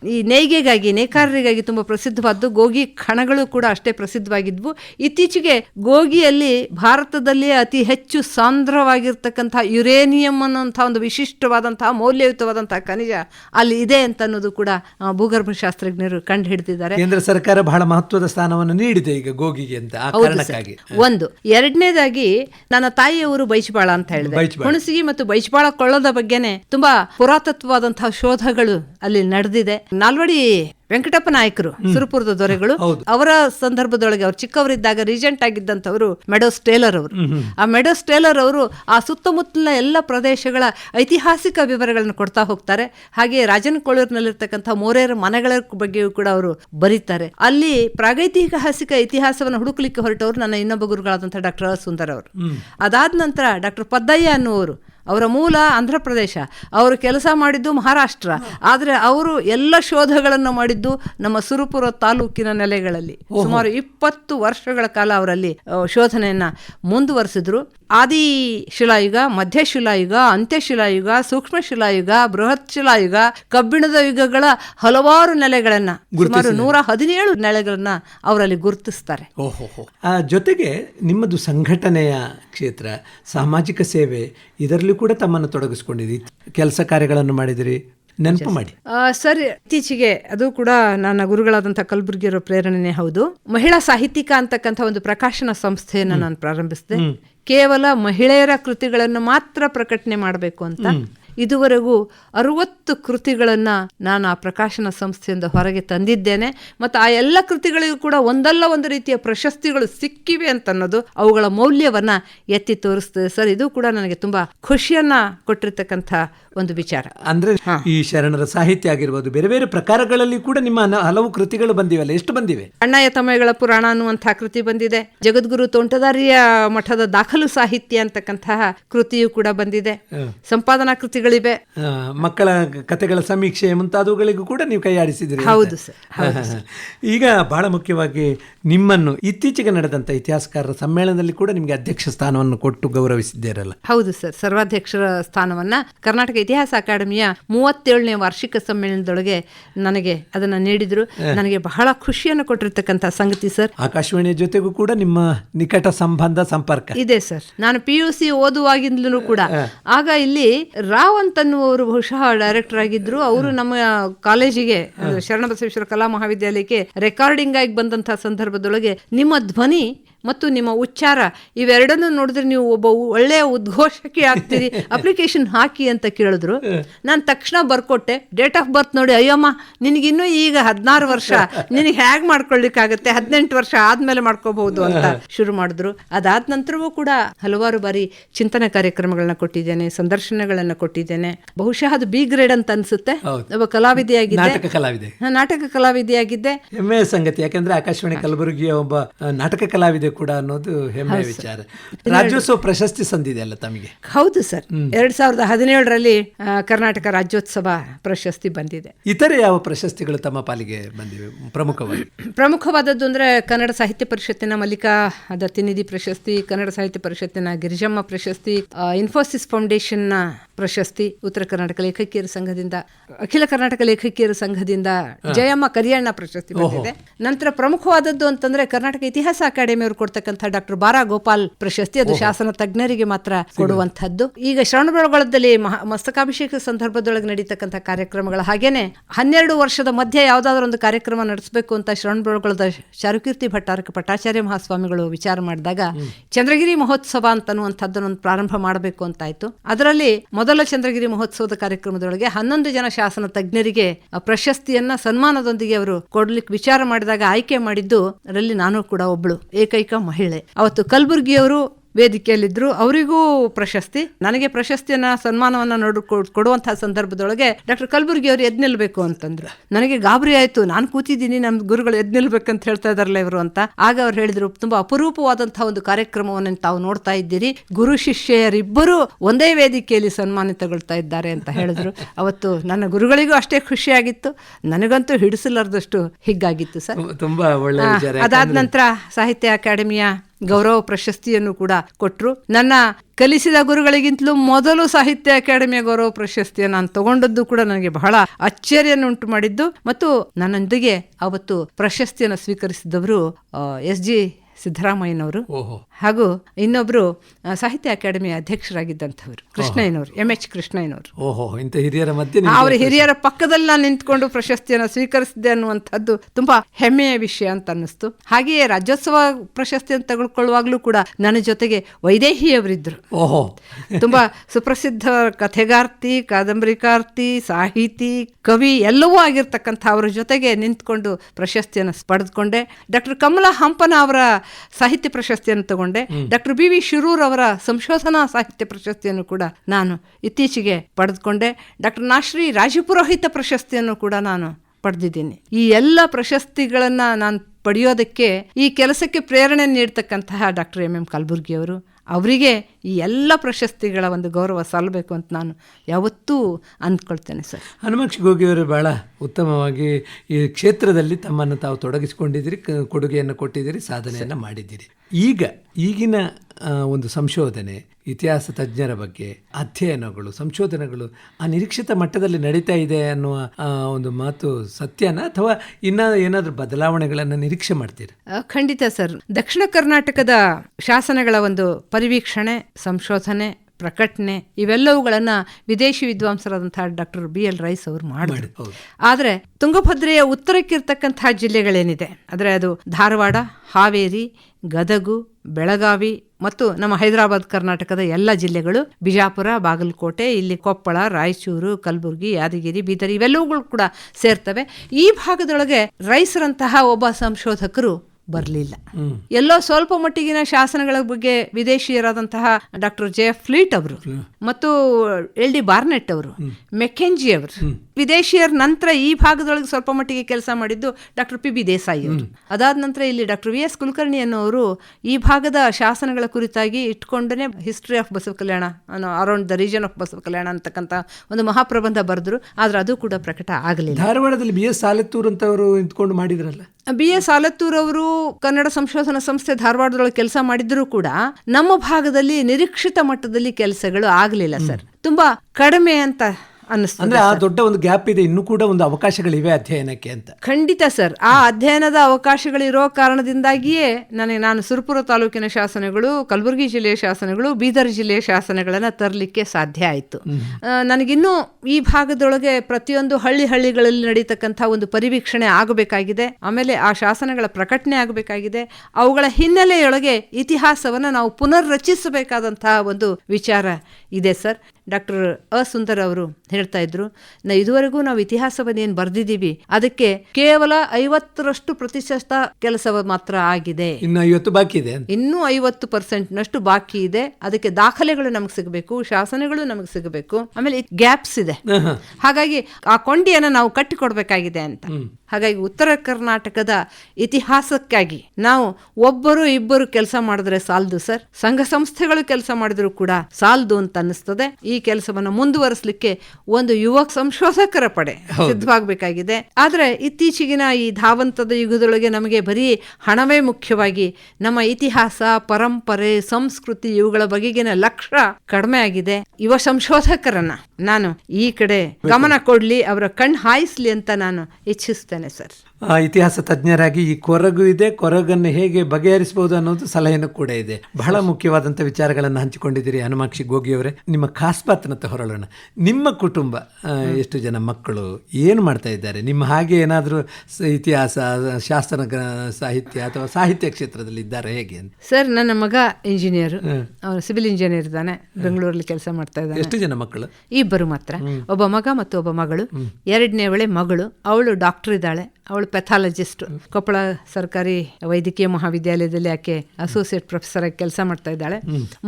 S3: ಈ ನೇಯ್ಗೆಗಾಗಿ ನೇಕಾರರಿಗಾಗಿ ತುಂಬಾ ಪ್ರಸಿದ್ಧವಾದ್ದು. ಗೋಗಿ ಖಣಗಳು ಕೂಡ ಅಷ್ಟೇ ಪ್ರಸಿದ್ಧವಾಗಿದ್ವು. ಇತ್ತೀಚೆಗೆ ಗೋಗಿಯಲ್ಲಿ ಭಾರತದಲ್ಲಿಯೇ ಅತಿ ಹೆಚ್ಚು ಸಾಂದ್ರವಾಗಿರ್ತಕ್ಕಂತಹ ಯುರೇನಿಯಂ ಅನ್ನುವಂಥ ಒಂದು ವಿಶಿಷ್ಟವಾದಂತಹ ಮೌಲ್ಯಯುತವಾದಂತಹ ಖನಿಜ ಅಲ್ಲಿ ಇದೆ ಅಂತ ಅನ್ನೋದು ಕೂಡ ಭೂಗರ್ಭ ಶಾಸ್ತ್ರಜ್ಞರು ಕಂಡು ಹಿಡಿದಿದ್ದಾರೆ.
S2: ಕೇಂದ್ರ ಸರ್ಕಾರ ಬಹಳ ಮಹತ್ವದ ಸ್ಥಾನವನ್ನು ನೀಡಿದೆ ಈಗ ಗೋಗಿಗೆ ಅಂತ ಆ ಕಾರಣಕ್ಕಾಗಿ.
S3: ಒಂದು. ಎರಡನೇದಾಗಿ ನನ್ನ ತಾಯಿಯವರು ಊರು ಬೈಚ್ಬಾಳ ಅಂತ ಹೇಳಿದೆ ಹುಣಸಿಗೆ ಮತ್ತು ಬೈಚ್ಬಾಳ ಕೊಳ್ಳದ ಬಗ್ಗೆನೆ ತುಂಬಾ ಪುರಾತತ್ವವಾದಂತಹ ಶೋಧಗಳು ಅಲ್ಲಿ ನಡೆದಿದೆ. ನಾಲ್ವಡಿ ವೆಂಕಟಪ್ಪ ನಾಯಕರು ಸುರಪುರದ ದೊರೆಗಳು. ಅವರ ಸಂದರ್ಭದೊಳಗೆ ಅವ್ರು ಚಿಕ್ಕವರಿದ್ದಾಗ ರೀಜೆಂಟ್ ಆಗಿದ್ದಂಥವರು ಮೆಡೋಸ್ ಟೇಲರ್ ಅವರು. ಆ ಮೆಡೋಸ್ ಟೇಲರ್ ಅವರು ಆ ಸುತ್ತಮುತ್ತಲಿನ ಎಲ್ಲ ಪ್ರದೇಶಗಳ ಐತಿಹಾಸಿಕ ವಿವರಗಳನ್ನು ಕೊಡ್ತಾ ಹೋಗ್ತಾರೆ. ಹಾಗೆ ರಾಜನ ಕೊಳೂರಿನಲ್ಲಿರ್ತಕ್ಕಂಥ ಮೋರೇರ ಮನೆಗಳ ಬಗ್ಗೆಯೂ ಕೂಡ ಅವರು ಬರೀತಾರೆ. ಅಲ್ಲಿ ಪ್ರಾಗೈತಿಹಾಸಿಕ ಇತಿಹಾಸವನ್ನು ಹುಡುಕಲಿಕ್ಕೆ ಹೊರಟವರು ನನ್ನ ಇನ್ನೊಬ್ಬ ಗುರುಗಳಾದಂಥ ಡಾಕ್ಟರ್ ಸುಂದರ್ ಅವರು. ಅದಾದ ನಂತರ ಡಾಕ್ಟರ್ ಪದ್ದಯ್ಯ ಅನ್ನುವರು ಅವರ ಮೂಲ ಆಂಧ್ರ ಪ್ರದೇಶ ಅವರು ಕೆಲಸ ಮಾಡಿದ್ದು ಮಹಾರಾಷ್ಟ್ರ. ಆದರೆ ಅವರು ಎಲ್ಲ ಶೋಧಗಳನ್ನು ಮಾಡಿದ್ದು ನಮ್ಮ ಸುರಪುರ ತಾಲೂಕಿನ ನೆಲೆಗಳಲ್ಲಿ. ಸುಮಾರು ಇಪ್ಪತ್ತು ವರ್ಷಗಳ ಕಾಲ ಅವರಲ್ಲಿ ಶೋಧನೆಯನ್ನು ಮುಂದುವರೆಸಿದ್ರು. ಆದಿ ಶಿಲಾಯುಗ ಮಧ್ಯ ಶಿಲಾಯುಗ ಅಂತ್ಯ ಶಿಲಾಯುಗ ಸೂಕ್ಷ್ಮ ಶಿಲಾಯುಗ ಬೃಹತ್ ಶಿಲಾಯುಗ ಕಬ್ಬಿಣದ ಯುಗಗಳ ಹಲವಾರು ನೆಲೆಗಳನ್ನ ಸುಮಾರು ನೂರ ಹದಿನೇಳು ನೆಲೆಗಳನ್ನ ಅವರಲ್ಲಿ ಗುರುತಿಸ್ತಾರೆ.
S2: ಜೊತೆಗೆ ನಿಮ್ಮದು ಸಂಘಟನೆಯ ಕ್ಷೇತ್ರ ಸಾಮಾಜಿಕ ಸೇವೆ ಇದರಲ್ಲೂ ಕೂಡ ತಮ್ಮನ್ನು ತೊಡಗಿಸ್ಕೊಂಡಿರಿ ಕೆಲಸ ಕಾರ್ಯಗಳನ್ನು ಮಾಡಿದಿರಿ. ನೆನಪು ಮಾಡಿ.
S3: ಸರ್ ಇತ್ತೀಚೆಗೆ ಅದು ಕೂಡ ನನ್ನ ಗುರುಗಳಾದಂಥ ಕಲಬುರ್ಗಿಯವರ ಪ್ರೇರಣೆನೇ ಹೌದು. ಮಹಿಳಾ ಸಾಹಿತ್ಯಿಕ ಅಂತಕ್ಕಂಥ ಒಂದು ಪ್ರಕಾಶನ ಸಂಸ್ಥೆಯನ್ನು ನಾನು ಪ್ರಾರಂಭಿಸಿದೆ. ಕೇವಲ ಮಹಿಳೆಯರ ಕೃತಿಗಳನ್ನು ಮಾತ್ರ ಪ್ರಕಟಣೆ ಮಾಡಬೇಕು ಅಂತ. ಇದುವರೆಗೂ ಅರುವತ್ತು ಕೃತಿಗಳನ್ನು ನಾನು ಆ ಪ್ರಕಾಶನ ಸಂಸ್ಥೆಯಿಂದ ಹೊರಗೆ ತಂದಿದ್ದೇನೆ. ಮತ್ತು ಆ ಎಲ್ಲ ಕೃತಿಗಳಿಗೂ ಕೂಡ ಒಂದಲ್ಲ ಒಂದು ರೀತಿಯ ಪ್ರಶಸ್ತಿಗಳು ಸಿಕ್ಕಿವೆ ಅಂತ ಅನ್ನೋದು ಅವುಗಳ ಮೌಲ್ಯವನ್ನ ಎತ್ತಿ ತೋರಿಸ್ತದೆ. ಸರ್ ಇದು ಕೂಡ ನನಗೆ ತುಂಬಾ ಖುಷಿಯನ್ನ ಕೊಟ್ಟಿರ್ತಕ್ಕಂಥ ಒಂದು ವಿಚಾರ.
S2: ಅಂದ್ರೆ ಈ ಶರಣರ ಸಾಹಿತ್ಯ ಆಗಿರ್ಬೋದು ಬೇರೆ ಬೇರೆ ಪ್ರಕಾರಗಳಲ್ಲಿ ಕೂಡ ನಿಮ್ಮ ಹಲವು ಕೃತಿಗಳು ಬಂದಿವಲ್ಲ. ಎಷ್ಟು ಬಂದಿವೆ?
S3: ಅಣ್ಣಯ್ಯ ತಮ್ಮಗಳ ಪುರಾಣ ಅನ್ನುವಂತಹ ಕೃತಿ ಬಂದಿದೆ. ಜಗದ್ಗುರು ತೋಂಟದಾರಿಯ ಮಠದ ದಾಖಲು ಸಾಹಿತ್ಯ ಅಂತಕ್ಕಂತಹ ಕೃತಿಯು ಕೂಡ ಬಂದಿದೆ. ಸಂಪಾದನಾ ಕೃತಿಗಳು ಕಥೆಗಳಿವೆ.
S2: ಮಕ್ಕಳ ಕಥೆಗಳ ಸಮೀಕ್ಷೆ ಮುಂತಾದವುಗಳಿಗೂ ಕೂಡ ನೀವು ಕೈಯಾಡಿಸಿದ್ರಿ.
S3: ಹೌದು ಸರ್.
S2: ಈಗ ಬಹಳ ಮುಖ್ಯವಾಗಿ ನಿಮ್ಮನ್ನು ಇತ್ತೀಚೆಗೆ ನಡೆದಂತ ಇತಿಹಾಸಕಾರರ ಸಮ್ಮೇಳನದಲ್ಲಿ ಕೂಡ ನಿಮಗೆ ಅಧ್ಯಕ್ಷ ಸ್ಥಾನವನ್ನು ಕೊಟ್ಟು ಗೌರವಿಸಿದ್ದೀರಲ್ಲ.
S3: ಹೌದು ಸರ್ ಸರ್ವಾಧ್ಯಕ್ಷರ ಸ್ಥಾನವನ್ನ ಕರ್ನಾಟಕ ಇತಿಹಾಸ ಅಕಾಡೆಮಿಯ ಮೂವತ್ತೇಳನೇ ವಾರ್ಷಿಕ ಸಮ್ಮೇಳನದೊಳಗೆ ನನಗೆ ಅದನ್ನ ನೀಡಿದ್ರು. ನನಗೆ ಬಹಳ ಖುಷಿಯನ್ನು ಕೊಟ್ಟಿರ್ತಕ್ಕಂಥ ಸಂಗತಿ ಸರ್.
S2: ಆಕಾಶವಾಣಿಯ ಜೊತೆಗೂ ಕೂಡ ನಿಮ್ಮ ನಿಕಟ ಸಂಬಂಧ ಸಂಪರ್ಕ.
S3: ಇದೆ ಸರ್ ನಾನು ಪಿ ಯು ಸಿ ಓದುವಾಗಿಂದಲೂ ಕೂಡ. ಆಗ ಇಲ್ಲಿ ರಾವ್ ಅಂತನ್ನುವರು ಬಹುಶಃ ಡೈರೆಕ್ಟರ್ ಆಗಿದ್ರು. ಅವರು ನಮ್ಮ ಕಾಲೇಜಿಗೆ ಶರಣ ಶರಣಬಸವೇಶ್ವರ ಕಲಾ ಮಹಾವಿದ್ಯಾಲಯಕ್ಕೆ ರೆಕಾರ್ಡಿಂಗ್ ಆಗಿ ಬಂದಂತಹ ಸಂದರ್ಭದೊಳಗೆ ನಿಮ್ಮ ಧ್ವನಿ ಮತ್ತು ನಿಮ್ಮ ಉಚ್ಚಾರ ಇವೆರಡನ್ನು ನೋಡಿದ್ರೆ ನೀವು ಒಬ್ಬ ಒಳ್ಳೆಯ ಉದ್ಘೋಷಕಿ ಆಗ್ತೀರಿ. [laughs] ಅಪ್ಲಿಕೇಶನ್ ಹಾಕಿ ಅಂತ ಕೇಳಿದ್ರು. ನಾನು ತಕ್ಷಣ ಬರ್ಕೊಟ್ಟೆ. ಡೇಟ್ ಆಫ್ ಬರ್ತ್ ನೋಡಿ ಅಯ್ಯಮ್ಮ ನಿನಗಿನ್ನೂ ಈಗ ಹದಿನಾರು ವರ್ಷ. [laughs] ನಿನಗೆ ಹೇಗೆ ಮಾಡ್ಕೊಳ್ಳಿಕ್ಕಾಗತ್ತೆ ಹದಿನೆಂಟು ವರ್ಷ ಆದ್ಮೇಲೆ ಮಾಡ್ಕೋಬಹುದು ಅಂತ ಶುರು ಮಾಡಿದ್ರು. ಅದಾದ ನಂತರವೂ ಕೂಡ ಹಲವಾರು ಬಾರಿ ಚಿಂತನೆ ಕಾರ್ಯಕ್ರಮಗಳನ್ನ ಕೊಟ್ಟಿದ್ದೇನೆ ಸಂದರ್ಶನಗಳನ್ನ ಕೊಟ್ಟಿದ್ದೇನೆ. ಬಹುಶಃ ಅದು ಬಿ ಗ್ರೇಡ್ ಅಂತ ಅನ್ಸುತ್ತೆ. ಒಬ್ಬ ಕಲಾವಿದೆಯಾಗಿದ್ದೆ.
S2: ನಾಟಕ ಕಲಾವಿದೆ.
S3: ನಾಟಕ ಕಲಾವಿದೆಯಾಗಿದ್ದೆ.
S2: ಹೆಮ್ಮೆಯ ಸಂಗತಿ ಯಾಕಂದ್ರೆ ಆಕಾಶವಾಣಿ ಕಲಬುರಗಿಯ ಒಬ್ಬ ನಾಟಕ ಕಲಾವಿದೆ ಕೂಡ ಅನ್ನೋದು ಹೆಮ್ಮೆಯ ವಿಚಾರ. ರಾಜ್ಯೋತ್ಸವ ಪ್ರಶಸ್ತಿ ಸಂದಿದೆ ಅಲ್ಲ ತಮಗೆ?
S3: ಹೌದು ಸರ್. ಎರಡ್ ಸಾವಿರದ ಹದಿನೇಳರಲ್ಲಿ ಕರ್ನಾಟಕ ರಾಜ್ಯೋತ್ಸವ ಪ್ರಶಸ್ತಿ ಬಂದಿದೆ.
S2: ಇತರೆ ಯಾವ ಪ್ರಶಸ್ತಿಗಳು ತಮ್ಮ ಪಾಲಿಗೆ ಬಂದಿವೆ ಪ್ರಮುಖವಾಗಿ? [clears throat]
S3: ಪ್ರಮುಖವಾದದ್ದು ಅಂದ್ರೆ ಕನ್ನಡ ಸಾಹಿತ್ಯ ಪರಿಷತ್ತಿನ ಮಲ್ಲಿಕಾ ದತ್ತಿನಿಧಿ ಪ್ರಶಸ್ತಿ ಕನ್ನಡ ಸಾಹಿತ್ಯ ಪರಿಷತ್ತಿನ ಗಿರಿಜಮ್ಮ ಪ್ರಶಸ್ತಿ ಇನ್ಫೋಸಿಸ್ ಫೌಂಡೇಶನ್ನ ಪ್ರಶಸ್ತಿ ಉತ್ತರ ಕರ್ನಾಟಕ ಲೇಖಕಿಯರ ಸಂಘದಿಂದ ಅಖಿಲ ಕರ್ನಾಟಕ ಲೇಖಕಿಯರ ಸಂಘದಿಂದ ಜಯಮ್ಮ ಕರಿಯಣ್ಣ ಪ್ರಶಸ್ತಿ ಬಂದಿದೆ. ನಂತರ ಪ್ರಮುಖವಾದದ್ದು ಅಂತಂದ್ರೆ ಕರ್ನಾಟಕ ಇತಿಹಾಸ ಅಕಾಡೆಮಿಯವರು ಕೊಡ್ತಕ್ಕಂಥ ಡಾಕ್ಟರ್ ಬಾರಾ ಗೋಪಾಲ್ ಪ್ರಶಸ್ತಿ ಅದು ಶಾಸನ ತಜ್ಞರಿಗೆ ಮಾತ್ರ ಕೊಡುವಂತಹದ್ದು ಈಗ ಶ್ರವಣಬೆಳಗೊಳದಲ್ಲಿ ಮಹಾ ಮಸ್ತಕಾಭಿಷೇಕ ಸಂದರ್ಭದೊಳಗೆ ನಡೀತಕ್ಕಂಥ ಕಾರ್ಯಕ್ರಮಗಳ ಹಾಗೇನೆ ಹನ್ನೆರಡು ವರ್ಷದ ಮಧ್ಯೆ ಯಾವ್ದಾದ್ರು ಒಂದು ಕಾರ್ಯಕ್ರಮ ನಡೆಸಬೇಕು ಅಂತ ಶ್ರವಣಬೆಳಗೊಳದ ಶಾರುಕೀರ್ತಿ ಭಟ್ಟಾರಕ ಪಟ್ಟಾಚಾರ್ಯ ಮಹಾಸ್ವಾಮಿಗಳು ವಿಚಾರ ಮಾಡಿದಾಗ ಚಂದ್ರಗಿರಿ ಮಹೋತ್ಸವ ಅಂತನ್ನುವಂಥದ್ದನ್ನು ಪ್ರಾರಂಭ ಮಾಡಬೇಕು ಅಂತಾಯ್ತು. ಅದರಲ್ಲಿ ಮೊದಲ ಚಂದ್ರಗಿರಿ ಮಹೋತ್ಸವದ ಕಾರ್ಯಕ್ರಮದೊಳಗೆ ಹನ್ನೊಂದು ಜನ ಶಾಸನ ತಜ್ಞರಿಗೆ ಪ್ರಶಸ್ತಿಯನ್ನ, ಸನ್ಮಾನದೊಂದಿಗೆ ಅವರು ಕೊಡ್ಲಿಕ್ಕೆ ವಿಚಾರ ಮಾಡಿದಾಗ ಆಯ್ಕೆ ಮಾಡಿದ್ದು ಅದರಲ್ಲಿ ನಾನು ಕೂಡ ಒಬ್ಳು ಏಕೈಕ ಮಹಿಳೆ. ಅವತ್ತು ಕಲಬುರ್ಗಿಯವರು ವೇದಿಕೆಯಲ್ಲಿದ್ರು ಅವರಿಗೂ ಪ್ರಶಸ್ತಿ ನನಗೆ ಪ್ರಶಸ್ತಿಯನ್ನ ಸನ್ಮಾನವನ್ನ ನೋಡು ಕೊಡುವಂತಹ ಸಂದರ್ಭದೊಳಗೆ ಡಾಕ್ಟರ್ ಕಲಬುರ್ಗಿ ಅವರು ಎದ್ ನಿಲ್ಬೇಕು ಅಂತಂದ್ರು. ನನಗೆ ಗಾಬರಿ ಆಯ್ತು ನಾನು ಕೂತಿದ್ದೀನಿ ನಮ್ಮ ಗುರುಗಳು ಎದ್ ನಿಲ್ಬೇಕಂತ ಹೇಳ್ತಾ ಇದಾರಲ್ಲ ಇವರು ಅಂತ. ಆಗ ಅವ್ರು ಹೇಳಿದ್ರು ತುಂಬಾ ಅಪರೂಪವಾದಂತಹ ಒಂದು ಕಾರ್ಯಕ್ರಮವನ್ನು ತಾವು ನೋಡ್ತಾ ಇದ್ದೀರಿ. ಗುರು ಶಿಷ್ಯರಿಬ್ಬರು ಒಂದೇ ವೇದಿಕೆಯಲ್ಲಿ ಸನ್ಮಾನಿತಗೊಳ್ತಾ ಇದ್ದಾರೆ ಅಂತ ಹೇಳಿದ್ರು. ಅವತ್ತು ನನ್ನ ಗುರುಗಳಿಗೂ ಅಷ್ಟೇ ಖುಷಿಯಾಗಿತ್ತು. ನನಗಂತೂ ಹಿಡಿಸಲಾರ್ದಷ್ಟು ಹಿಗ್ಗಾಗಿತ್ತು ಸರ್.
S2: ತುಂಬಾ ಒಳ್ಳೆ
S3: ಅದಾದ ನಂತರ ಸಾಹಿತ್ಯ ಅಕಾಡೆಮಿಯ ಗೌರವ ಪ್ರಶಸ್ತಿಯನ್ನು ಕೂಡ ಕೊಟ್ಟರು ನನ್ನ ಕಲಿಸಿದ ಗುರುಗಳಿಗಿಂತಲೂ ಮೊದಲು ಸಾಹಿತ್ಯ ಅಕಾಡೆಮಿಯ ಗೌರವ ಪ್ರಶಸ್ತಿಯನ್ನು ನಾನು ತಗೊಂಡದ್ದು ಕೂಡ ನನಗೆ ಬಹಳ ಅಚ್ಚರಿಯನ್ನು ಉಂಟು ಮಾಡಿದ್ದು. ಮತ್ತು ನನ್ನೊಂದಿಗೆ ಅವತ್ತು ಪ್ರಶಸ್ತಿಯನ್ನು ಸ್ವೀಕರಿಸಿದವರು ಎಸ್ ಜಿ ಸಿದ್ದರಾಮಯ್ಯನವರು
S2: ಓಹೋ.
S3: ಹಾಗೂ ಇನ್ನೊಬ್ರು ಸಾಹಿತ್ಯ ಅಕಾಡೆಮಿ ಅಧ್ಯಕ್ಷರಾಗಿದ್ದಂಥವ್ರು ಕೃಷ್ಣಯ್ಯನವರು ಎಂ ಎಚ್ ಕೃಷ್ಣಯ್ಯನವರು.
S2: ಓಹೋ ಇಂಥ ಹಿರಿಯರ ಮಧ್ಯೆ
S3: ಅವರ ಹಿರಿಯರ ಪಕ್ಕದಲ್ಲಿ ನಾನು ನಿಂತ್ಕೊಂಡು ಪ್ರಶಸ್ತಿಯನ್ನು ಸ್ವೀಕರಿಸಿದೆ ಅನ್ನುವಂಥದ್ದು ತುಂಬಾ ಹೆಮ್ಮೆಯ ವಿಷಯ ಅಂತ ಅನ್ನಿಸ್ತು. ಹಾಗೆಯೇ ರಾಜ್ಯೋತ್ಸವ ಪ್ರಶಸ್ತಿಯನ್ನು ತೆಗೆದುಕೊಳ್ಳುವಾಗಲೂ ಕೂಡ ನನ್ನ ಜೊತೆಗೆ ವೈದೇಹಿಯವರಿದ್ದರು
S2: ಓಹೋ.
S3: ತುಂಬಾ ಸುಪ್ರಸಿದ್ಧ ಕಥೆಗಾರ್ತಿ ಕಾದಂಬರಿಕಾರ್ತಿ ಸಾಹಿತಿ ಕವಿ ಎಲ್ಲವೂ ಆಗಿರ್ತಕ್ಕಂಥ ಅವರ ಜೊತೆಗೆ ನಿಂತ್ಕೊಂಡು ಪ್ರಶಸ್ತಿಯನ್ನು ಪಡೆದುಕೊಂಡೆ. ಡಾಕ್ಟರ್ ಕಮಲಾ ಹಂಪನ ಅವರ ಸಾಹಿತ್ಯ ಪ್ರಶಸ್ತಿಯನ್ನು ತಗೊಂಡೆ. ಡಾಕ್ಟರ್ ಬಿ ವಿ ಶಿರೂರ್ ಅವರ ಸಂಶೋಧನಾ ಸಾಹಿತ್ಯ ಪ್ರಶಸ್ತಿಯನ್ನು ಕೂಡ ನಾನು ಇತ್ತೀಚೆಗೆ ಪಡೆದುಕೊಂಡೆ. ಡಾಕ್ಟರ್ ನಾಶ್ರೀ ರಾಜಪುರೋಹಿತ ಪ್ರಶಸ್ತಿಯನ್ನು ಕೂಡ ನಾನು ಪಡೆದಿದ್ದೀನಿ. ಈ ಎಲ್ಲ ಪ್ರಶಸ್ತಿಗಳನ್ನು ನಾನು ಪಡೆಯೋದಕ್ಕೆ ಈ ಕೆಲಸಕ್ಕೆ ಪ್ರೇರಣೆ ನೀಡ್ತಕ್ಕಂತಹ ಡಾಕ್ಟರ್ ಎಂ ಎಂ ಕಲಬುರ್ಗಿ ಅವರು ಅವರಿಗೆ ಈ ಎಲ್ಲ ಪ್ರಶಸ್ತಿಗಳ ಒಂದು ಗೌರವ ಸಲ್ಲಬೇಕು ಅಂತ ನಾನು ಯಾವತ್ತೂ ಅಂದ್ಕೊಳ್ತೇನೆ ಸರ್.
S2: ಹನುಮಕ್ಷ ಗೋಗಿಯವರು ಭಾಳ ಉತ್ತಮವಾಗಿ ಈ ಕ್ಷೇತ್ರದಲ್ಲಿ ತಮ್ಮನ್ನು ತಾವು ತೊಡಗಿಸಿಕೊಂಡಿದ್ದೀರಿ ಕೊಡುಗೆಯನ್ನು ಕೊಟ್ಟಿದ್ದೀರಿ, ಸಾಧನೆಯನ್ನು ಮಾಡಿದ್ದೀರಿ. ಈಗ ಈಗಿನ ಒಂದು ಸಂಶೋಧನೆ ಇತಿಹಾಸ ತಜ್ಞರ ಬಗ್ಗೆ ಅಧ್ಯಯನಗಳು ಸಂಶೋಧನೆಗಳು ಆ ನಿರೀಕ್ಷಿತ ಮಟ್ಟದಲ್ಲಿ ನಡೀತಾ ಇದೆ ಅನ್ನುವ ಒಂದು ಮಾತು ಸತ್ಯನ? ಅಥವಾ ಇನ್ನ ಏನಾದರೂ ಬದಲಾವಣೆಗಳನ್ನು ನಿರೀಕ್ಷೆ ಮಾಡ್ತೀರಿ?
S3: ಖಂಡಿತ ಸರ್. ದಕ್ಷಿಣ ಕರ್ನಾಟಕದ ಶಾಸನಗಳ ಒಂದು ಪರಿವೀಕ್ಷಣೆ ಸಂಶೋಧನೆ ಪ್ರಕಟಣೆ ಇವೆಲ್ಲವುಗಳನ್ನ ವಿದೇಶಿ ವಿದ್ವಾಂಸರಾದಂತಹ ಡಾಕ್ಟರ್ ಬಿ ಎಲ್ ರೈಸ್ ಅವರು ಮಾಡಿದ್ರು. ಆದರೆ ತುಂಗಭದ್ರೆಯ ಉತ್ತರಕ್ಕಿರ್ತಕ್ಕಂತಹ ಜಿಲ್ಲೆಗಳೇನಿದೆ? ಅಂದರೆ ಅದು ಧಾರವಾಡ ಹಾವೇರಿ ಗದಗು ಬೆಳಗಾವಿ ಮತ್ತು ನಮ್ಮ ಹೈದರಾಬಾದ್, ಕರ್ನಾಟಕದ ಎಲ್ಲ ಜಿಲ್ಲೆಗಳು, ಬಿಜಾಪುರ, ಬಾಗಲಕೋಟೆ, ಇಲ್ಲಿ ಕೊಪ್ಪಳ, ರಾಯಚೂರು, ಕಲಬುರಗಿ, ಯಾದಗಿರಿ, ಬೀದರ್, ಇವೆಲ್ಲವುಗಳು ಕೂಡ ಸೇರ್ತವೆ. ಈ ಭಾಗದೊಳಗೆ ರೈಸರಂತಹ ಒಬ್ಬ ಸಂಶೋಧಕರು ಬರಲಿಲ್ಲ. ಎಲ್ಲೋ ಸ್ವಲ್ಪ ಮಟ್ಟಿಗಿನ ಶಾಸನಗಳ ಬಗ್ಗೆ ವಿದೇಶಿಯರಾದಂತಹ ಡಾಕ್ಟರ್ ಜೆ ಎಫ್ ಫ್ಲೀಟ್ ಅವರು ಮತ್ತು ಎಲ್ ಡಿ ಬಾರ್ನೆಟ್ ಅವರು ಮೆಕೆಂಜಿ ಅವರು ವಿದೇಶಿಯರ ನಂತರ ಈ ಭಾಗದೊಳಗೆ ಸ್ವಲ್ಪ ಮಟ್ಟಿಗೆ ಕೆಲಸ ಮಾಡಿದ್ದು ಡಾಕ್ಟರ್ ಪಿ ಬಿ ದೇಸಾಯಿ ಅವರು. ಅದಾದ ನಂತರ ಇಲ್ಲಿ ಡಾಕ್ಟರ್ ವಿ ಎಸ್ ಕುಲಕರ್ಣಿ ಅನ್ನೋರು ಈ ಭಾಗದ ಶಾಸನಗಳ ಕುರಿತಾಗಿ ಇಟ್ಕೊಂಡೇ ಹಿಸ್ಟ್ರಿ ಆಫ್ ಬಸವ ಕಲ್ಯಾಣ ಅನ್ನೋ around the region of Basava Kalyana ಅಂತಕ್ಕಂಥ ಒಂದು ಮಹಾಪ್ರಬಂಧ ಬರೆದ್ರು. ಆದ್ರೆ ಅದು ಕೂಡ ಪ್ರಕಟ ಆಗಲಿಲ್ಲ.
S2: ಧಾರವಾಡದಲ್ಲಿ ಬಿ ಎಸ್ ಸಾಲೆತ್ತೂರ್ ಅಂತವರು ನಿಂತ್ಕೊಂಡು ಮಾಡಿದ್ರಲ್ಲ.
S3: ಬಿ ಎಸ್ ಆಲತ್ತೂರವರು ಕನ್ನಡ ಸಂಶೋಧನಾ ಸಂಸ್ಥೆ ಧಾರವಾಡದೊಳಗೆ ಕೆಲಸ ಮಾಡಿದ್ರು ಕೂಡ ನಮ್ಮ ಭಾಗದಲ್ಲಿ ನಿರೀಕ್ಷಿತ ಮಟ್ಟದಲ್ಲಿ ಕೆಲಸಗಳು ಆಗಲಿಲ್ಲ ಸರ್. ತುಂಬಾ ಕಡಿಮೆ ಅಂತ ಅನ್ನಿಸ್ತದೆ
S2: ಅಂದ್ರೆ ಆ ದೊಡ್ಡ ಒಂದು ಗ್ಯಾಪ್ ಇದೆ ಇನ್ನೂ ಕೂಡ ಒಂದು ಅವಕಾಶಗಳಿವೆ ಅಧ್ಯಯನಕ್ಕೆ ಅಂತ.
S3: ಖಂಡಿತ ಸರ್. ಆ ಅಧ್ಯಯನದ ಅವಕಾಶಗಳಿರೋ ಕಾರಣದಿಂದಾಗಿಯೇ ನನಗೆ ನಾನು ಸುರಪುರ ತಾಲೂಕಿನ ಶಾಸನಗಳು ಕಲಬುರಗಿ ಜಿಲ್ಲೆಯ ಶಾಸನಗಳು ಬೀದರ್ ಜಿಲ್ಲೆಯ ಶಾಸನಗಳನ್ನು ತರಲಿಕ್ಕೆ ಸಾಧ್ಯ ಆಯಿತು. ನನಗಿನ್ನೂ ಈ ಭಾಗದೊಳಗೆ ಪ್ರತಿಯೊಂದು ಹಳ್ಳಿ ಹಳ್ಳಿಗಳಲ್ಲಿ ನಡೀತಕ್ಕಂಥ ಒಂದು ಪರಿವೀಕ್ಷಣೆ ಆಗಬೇಕಾಗಿದೆ. ಆಮೇಲೆ ಆ ಶಾಸನಗಳ ಪ್ರಕಟಣೆ ಆಗಬೇಕಾಗಿದೆ. ಅವುಗಳ ಹಿನ್ನೆಲೆಯೊಳಗೆ ಇತಿಹಾಸವನ್ನು ನಾವು ಪುನರ್ ರಚಿಸಬೇಕಾದಂತಹ ಒಂದು ವಿಚಾರ ಇದೆ ಸರ್. ಡಾಕ್ಟರ್ ಅಸುಂದರ್ ಅವರು ಹೇಳ್ತಾ ಇದ್ರು ನಾ ಇದುವರೆಗೂ ನಾವು ಇತಿಹಾಸವನ್ನು ಏನು ಬರೆದಿದ್ದೀವಿ ಅದಕ್ಕೆ ಕೇವಲ ಐವತ್ತರಷ್ಟು ಪ್ರತಿಶತ ಕೆಲಸ ಮಾತ್ರ ಆಗಿದೆ.
S2: ಇನ್ನು ಐವತ್ತು ಬಾಕಿ ಇದೆ
S3: ಇನ್ನೂ ಐವತ್ತು ಪರ್ಸೆಂಟ್ನಷ್ಟು ಬಾಕಿ ಇದೆ. ಅದಕ್ಕೆ ದಾಖಲೆಗಳು ನಮಗೆ ಸಿಗಬೇಕು ಶಾಸನಗಳು ನಮಗೆ ಸಿಗಬೇಕು ಆಮೇಲೆ ಗ್ಯಾಪ್ಸ್ ಇದೆ. ಹಾಗಾಗಿ ಆ ಕೊಂಡಿಯನ್ನು ನಾವು ಕಟ್ಟಿಕೊಡ್ಬೇಕಾಗಿದೆ ಅಂತ. ಹಾಗಾಗಿ ಉತ್ತರ ಕರ್ನಾಟಕದ ಇತಿಹಾಸಕ್ಕಾಗಿ ನಾವು ಒಬ್ಬರು ಇಬ್ಬರು ಕೆಲಸ ಮಾಡಿದ್ರೆ ಸಾಲದು ಸರ್. ಸಂಘ ಸಂಸ್ಥೆಗಳು ಕೆಲಸ ಮಾಡಿದ್ರು ಕೂಡ ಸಾಲದು ಅಂತ ಅನ್ನಿಸ್ತದೆ. ಈ ಕೆಲಸವನ್ನು ಮುಂದುವರಿಸಲಿಕ್ಕೆ ಒಂದು ಯುವ ಸಂಶೋಧಕರ ಪಡೆ ಸಿದ್ಧವಾಗಬೇಕಾಗಿದೆ. ಆದರೆ ಇತ್ತೀಚೆಗಿನ ಈ ಧಾವಂತದ ಯುಗದೊಳಗೆ ನಮಗೆ ಬರೀ ಹಣವೇ ಮುಖ್ಯವಾಗಿ ನಮ್ಮ ಇತಿಹಾಸ ಪರಂಪರೆ ಸಂಸ್ಕೃತಿ ಇವುಗಳ ಬಗೆಗಿನ ಲಕ್ಷ ಕಡಿಮೆ ಆಗಿದೆ. ಯುವ ಸಂಶೋಧಕರನ್ನ ನಾನು ಈ ಕಡೆ ಗಮನ ಕೊಡ್ಲಿ ಅವರ ಕಣ್ ಹಾಯಿಸ್ಲಿ ಅಂತ ನಾನು ಇಚ್ಛಿಸ್ತೇನೆ ಸರ್.
S2: ಇತಿಹಾಸ ತಜ್ಞರಾಗಿ ಈ ಕೊರಗು ಇದೆ. ಕೊರಗನ್ನು ಹೇಗೆ ಬಗೆಹರಿಸಬಹುದು ಅನ್ನೋದು ಸಲಹೆನೂ ಕೂಡ ಇದೆ. ಬಹಳ ಮುಖ್ಯವಾದಂಥ ವಿಚಾರಗಳನ್ನು ಹಂಚಿಕೊಂಡಿದ್ದೀರಿ ಹನುಮಾಕ್ಷಿ ಗೋಗಿಯವರೇ. ನಿಮ್ಮ ಖಾಸ್ಪಾತ್ನತ್ತ ಹೊರಳೋಣ. ನಿಮ್ಮ ಕುಟುಂಬ ಎಷ್ಟು ಜನ ಮಕ್ಕಳು ಏನು ಮಾಡ್ತಾ ಇದ್ದಾರೆ? ನಿಮ್ಮ ಹಾಗೆ ಏನಾದರೂ ಇತಿಹಾಸ ಶಾಸ್ತ್ರ ಸಾಹಿತ್ಯ ಅಥವಾ ಸಾಹಿತ್ಯ ಕ್ಷೇತ್ರದಲ್ಲಿ ಇದ್ದಾರೆ ಹೇಗೆ ಅಂತ?
S3: ಸರ್ ನನ್ನ ಮಗ ಇಂಜಿನಿಯರ್. ಅವನು ಸಿವಿಲ್ ಇಂಜಿನಿಯರ್ ಇದ್ದಾನೆ. ಬೆಂಗಳೂರಲ್ಲಿ ಕೆಲಸ ಮಾಡ್ತಾ ಇದ್ದಾನೆ.
S2: ಎಷ್ಟು ಜನ ಮಕ್ಕಳು?
S3: ಇಬ್ಬರು ಮಾತ್ರ. ಒಬ್ಬ ಮಗ ಮತ್ತು ಒಬ್ಬ ಮಗಳು. ಎರಡನೇವಳೆ ಮಗಳು. ಅವಳು ಡಾಕ್ಟರ್ ಇದ್ದಾಳೆ. ಅವಳು ಪೆಥಾಲಜಿಸ್ಟ್ ಕೊಪ್ಪಳ ಸರ್ಕಾರಿ ವೈದ್ಯಕೀಯ ಮಹಾವಿದ್ಯಾಲಯದಲ್ಲಿ ಆಕೆ ಅಸೋಸಿಯೇಟ್ ಪ್ರೊಫೆಸರ್ ಆಗಿ ಕೆಲಸ ಮಾಡ್ತಾ ಇದ್ದಾಳೆ.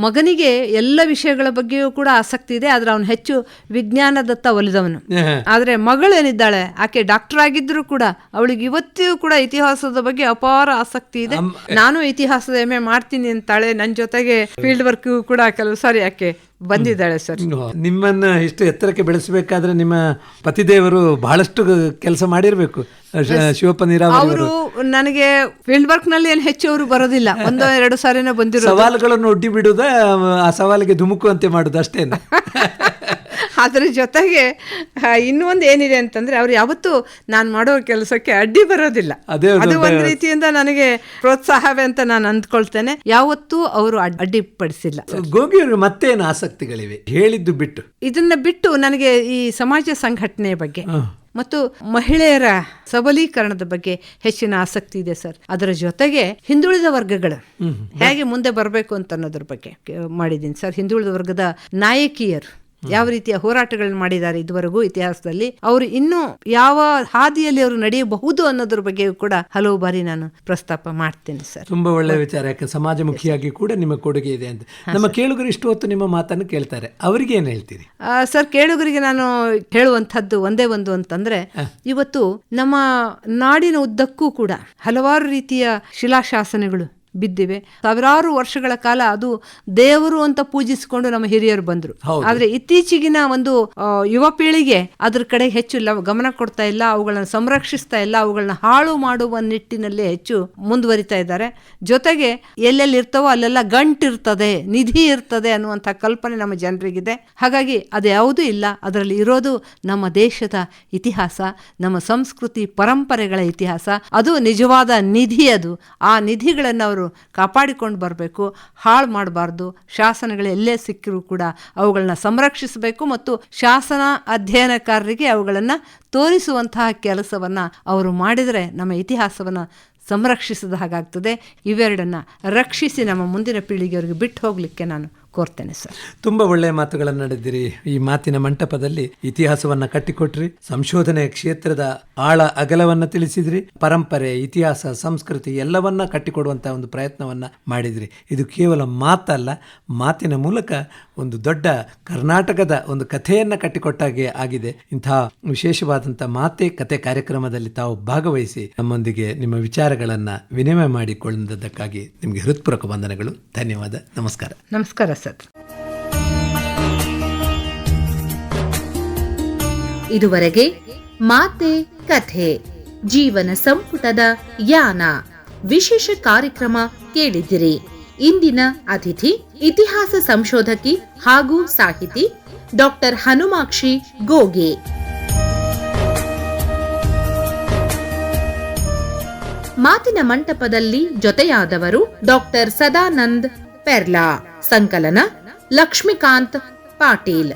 S3: ಮಗನಿಗೆ ಎಲ್ಲ ವಿಷಯಗಳ ಬಗ್ಗೆಯೂ ಕೂಡ ಆಸಕ್ತಿ ಇದೆ ಆದ್ರೆ ಅವನು ಹೆಚ್ಚು ವಿಜ್ಞಾನದತ್ತ ಒಲಿದವನು. ಆದ್ರೆ ಮಗಳು ಏನಿದ್ದಾಳೆ ಆಕೆ ಡಾಕ್ಟರ್ ಆಗಿದ್ರು ಕೂಡ ಅವಳಿಗೆ ಇವತ್ತಿಗೂ ಕೂಡ ಇತಿಹಾಸದ ಬಗ್ಗೆ ಅಪಾರ ಆಸಕ್ತಿ ಇದೆ. ನಾನು ಇತಿಹಾಸದ ಎಮ್ಮೆ ಮಾಡ್ತೀನಿ ಅಂತಾಳೆ. ನನ್ನ ಜೊತೆಗೆ ಫೀಲ್ಡ್ ವರ್ಕ್ ಕೂಡ ಕೆಲವು ಸಾರಿ ಆಕೆ ಬಂದಿದ್ದಾಳೆ ಸರ್.
S2: ನಿಮ್ಮನ್ನ ಇಷ್ಟು ಎತ್ತರಕ್ಕೆ ಬೆಳೆಸಬೇಕಾದ್ರೆ ನಿಮ್ಮ ಪತಿದೇವರು ಬಹಳಷ್ಟು ಕೆಲಸ ಮಾಡಿರಬೇಕು. ಶಿವಪ್ಪ ನೀರಾವರಿ
S3: ಅವರು ನನಗೆ ಫೀಲ್ಡ್ ವರ್ಕ್ನಲ್ಲಿ ಏನು ಹೆಚ್ಚು ಅವರು ಬರೋದಿಲ್ಲ. ಒಂದು ಎರಡು ಸಾರಿನ ಬಂದಿರೋ
S2: ಸವಾಲುಗಳನ್ನು ಒಡ್ಡಿ ಬಿಡುದ ಆ ಸವಾಲಿಗೆ ಧುಮುಕುವಂತೆ ಮಾಡುದು ಅಷ್ಟೇನು? [laughs]
S3: ಅದ್ರ ಜೊತೆಗೆ ಇನ್ನೊಂದು ಇನ್ನೂ ಒಂದು ಏನಿದೆ ಅಂತಂದ್ರೆ ಅವ್ರು ಯಾವತ್ತೂ ನಾನು ಮಾಡೋ ಕೆಲಸಕ್ಕೆ ಅಡ್ಡಿ ಬರೋದಿಲ್ಲ.
S2: ಅದೇ ಒಂದು
S3: ರೀತಿಯಿಂದ ನನಗೆ ಪ್ರೋತ್ಸಾಹವೇ ಅಂತ ನಾನು ಅಂದ್ಕೊಳ್ತೇನೆ. ಯಾವತ್ತೂ ಅವರು ಅಡ್- ಅಡ್ಡಿಪಡಿಸಿಲ್ಲ.
S2: ಅವರು ಮತ್ತೇನು ಆಸಕ್ತಿಗಳಿವೆ? ಹೇಳಿದ್ದು ಬಿಟ್ಟು.
S3: ಇದನ್ನ ಬಿಟ್ಟು ನನಗೆ ಈ ಸಮಾಜ ಸಂಘಟನೆ ಬಗ್ಗೆ ಮತ್ತು ಮಹಿಳೆಯರ ಸಬಲೀಕರಣದ ಬಗ್ಗೆ ಹೆಚ್ಚಿನ ಆಸಕ್ತಿ ಇದೆ ಸರ್. ಅದರ ಜೊತೆಗೆ ಹಿಂದುಳಿದ ವರ್ಗಗಳು ಹೇಗೆ ಮುಂದೆ ಬರಬೇಕು ಅಂತ ಅನ್ನೋದ್ರ ಬಗ್ಗೆ ಮಾಡಿದ್ದೀನಿ ಸರ್. ಹಿಂದುಳಿದ ವರ್ಗದ ನಾಯಕಿಯರು. ಯಾವ ರೀತಿಯ ಹೋರಾಟಗಳನ್ನು ಮಾಡಿದ್ದಾರೆ ಇದುವರೆಗೂ ಇತಿಹಾಸದಲ್ಲಿ. ಅವರು ಇನ್ನೂ ಯಾವ ಹಾದಿಯಲ್ಲಿ ಅವರು ನಡೆಯಬಹುದು ಅನ್ನೋದ್ರ ಬಗ್ಗೆಯೂ ಕೂಡ ಹಲವು ಬಾರಿ ನಾನು ಪ್ರಸ್ತಾಪ ಮಾಡ್ತೇನೆ ಸರ್.
S2: ತುಂಬಾ ಒಳ್ಳೆ ವಿಚಾರ ಯಾಕೆ ಸಮಾಜಮುಖಿಯಾಗಿ ಕೂಡ ನಿಮ್ಮ ಕೊಡುಗೆ ಇದೆ ಅಂತ. ನಮ್ಮ ಕೇಳುಗರು ಇಷ್ಟು ಹೊತ್ತು ನಿಮ್ಮ ಮಾತನ್ನು ಕೇಳ್ತಾರೆ. ಅವರಿಗೆ ಏನು ಹೇಳ್ತೀರಿ?
S3: ಸರ್ ಕೇಳುಗರಿಗೆ ನಾನು ಹೇಳುವಂತದ್ದು ಒಂದೇ ಒಂದು ಅಂತಂದ್ರೆ ಇವತ್ತು ನಮ್ಮ ನಾಡಿನ ಉದ್ದಕ್ಕೂ ಕೂಡ ಹಲವಾರು ರೀತಿಯ ಶಿಲಾಶಾಸನಗಳು ಬಿದ್ದಿವೆ. ಸಾವಿರಾರು ವರ್ಷಗಳ ಕಾಲ ಅದು ದೇವರು ಅಂತ ಪೂಜಿಸಿಕೊಂಡು ನಮ್ಮ ಹಿರಿಯರು ಬಂದ್ರು. ಆದ್ರೆ ಇತ್ತೀಚೆಗಿನ ಒಂದು ಯುವ ಪೀಳಿಗೆ ಅದ್ರ ಕಡೆ ಹೆಚ್ಚು ಲವ್- ಗಮನ ಕೊಡ್ತಾ ಇಲ್ಲ ಅವುಗಳನ್ನ ಸಂರಕ್ಷಿಸ್ತಾ ಇಲ್ಲ ಅವುಗಳನ್ನ ಹಾಳು ಮಾಡುವ ನಿಟ್ಟಿನಲ್ಲಿ ಹೆಚ್ಚು ಮುಂದುವರಿತಾ ಇದ್ದಾರೆ. ಜೊತೆಗೆ ಎಲ್ಲೆಲ್ಲಿ ಇರ್ತವೋ ಅಲ್ಲೆಲ್ಲ ಗಂಟಿರ್ತದೆ ನಿಧಿ ಇರ್ತದೆ ಅನ್ನುವಂಥ ಕಲ್ಪನೆ ನಮ್ಮ ಜನರಿಗಿದೆ. ಹಾಗಾಗಿ ಅದು ಯಾವುದೂ ಇಲ್ಲ. ಅದರಲ್ಲಿ ಇರೋದು ನಮ್ಮ ದೇಶದ ಇತಿಹಾಸ ನಮ್ಮ ಸಂಸ್ಕೃತಿ ಪರಂಪರೆಗಳ ಇತಿಹಾಸ. ಅದು ನಿಜವಾದ ನಿಧಿ ಅದು. ಆ ನಿಧಿಗಳನ್ನು ಅವರು ಕಾಪಾಡಿಕೊಂಡು ಬರಬೇಕು, ಹಾಳು ಮಾಡಬಾರ್ದು, ಶಾಸನಗಳು ಎಲ್ಲೇ ಸಿಕ್ಕಿರೂ ಕೂಡ ಅವುಗಳನ್ನ ಸಂರಕ್ಷಿಸಬೇಕು ಮತ್ತು ಶಾಸನ ಅಧ್ಯಯನಕಾರರಿಗೆ ಅವುಗಳನ್ನು ತೋರಿಸುವಂತಹ ಕೆಲಸವನ್ನು ಅವರು ಮಾಡಿದರೆ ನಮ್ಮ ಇತಿಹಾಸವನ್ನು ಸಂರಕ್ಷಿಸಿದ ಹಾಗಾಗ್ತದೆ. ಇವೆರಡನ್ನ ರಕ್ಷಿಸಿ ನಮ್ಮ ಮುಂದಿನ ಪೀಳಿಗೆಯವರಿಗೆ ಬಿಟ್ಟು ಹೋಗಲಿಕ್ಕೆ ನಾನು ಕೋರ್ತೇನೆ ಸರ್.
S2: ತುಂಬಾ ಒಳ್ಳೆಯ ಮಾತುಗಳನ್ನು ನಡೆದಿರಿ. ಈ ಮಾತಿನ ಮಂಟಪದಲ್ಲಿ ಇತಿಹಾಸವನ್ನ ಕಟ್ಟಿಕೊಟ್ರಿ. ಸಂಶೋಧನೆ ಕ್ಷೇತ್ರದ ಆಳ ಅಗಲವನ್ನ ತಿಳಿಸಿದ್ರಿ. ಪರಂಪರೆ ಇತಿಹಾಸ ಸಂಸ್ಕೃತಿ ಎಲ್ಲವನ್ನ ಕಟ್ಟಿಕೊಡುವಂತಹ ಒಂದು ಪ್ರಯತ್ನವನ್ನ ಮಾಡಿದ್ರಿ. ಇದು ಕೇವಲ ಮಾತಲ್ಲ ಮಾತಿನ ಮೂಲಕ ಒಂದು ದೊಡ್ಡ ಕರ್ನಾಟಕದ ಒಂದು ಕಥೆಯನ್ನ ಕಟ್ಟಿಕೊಟ್ಟಾಗೆ ಆಗಿದೆ. ಇಂತಹ ವಿಶೇಷವಾದಂಥ ಮಾತೆ ಕತೆ ಕಾರ್ಯಕ್ರಮದಲ್ಲಿ ತಾವು ಭಾಗವಹಿಸಿ ನಮ್ಮೊಂದಿಗೆ ನಿಮ್ಮ ವಿಚಾರಗಳನ್ನ ವಿನಿಮಯ ಮಾಡಿಕೊಳ್ಳುವುದಕ್ಕಾಗಿ ನಿಮಗೆ ಹೃತ್ಪೂರ್ವಕ ವಂದನೆಗಳು. ಧನ್ಯವಾದ. ನಮಸ್ಕಾರ.
S3: ನಮಸ್ಕಾರ ಸರ್.
S1: ಇದುವರೆಗೆ ಮಾತೆ, ಕಥೆ, ಜೀವನ ಸಂಪುಟದ ಯಾನ ವಿಶೇಷ ಕಾರ್ಯಕ್ರಮ ಕೇಳಿದಿರಿ ಇಂದಿನ ಅತಿಥಿ ಇತಿಹಾಸ ಸಂಶೋಧಕಿ ಹಾಗೂ ಸಾಹಿತಿ ಡಾಕ್ಟರ್ ಹನುಮಾಕ್ಷಿ ಗೋಗೆ. ಮಾತಿನ ಮಂಟಪದಲ್ಲಿ ಜೊತೆಯಾದವರು ಡಾಕ್ಟರ್ ಸದಾನಂದ್ ಪೆರ್ಲಾ. संकलन लक्ष्मीकांत पाटिल।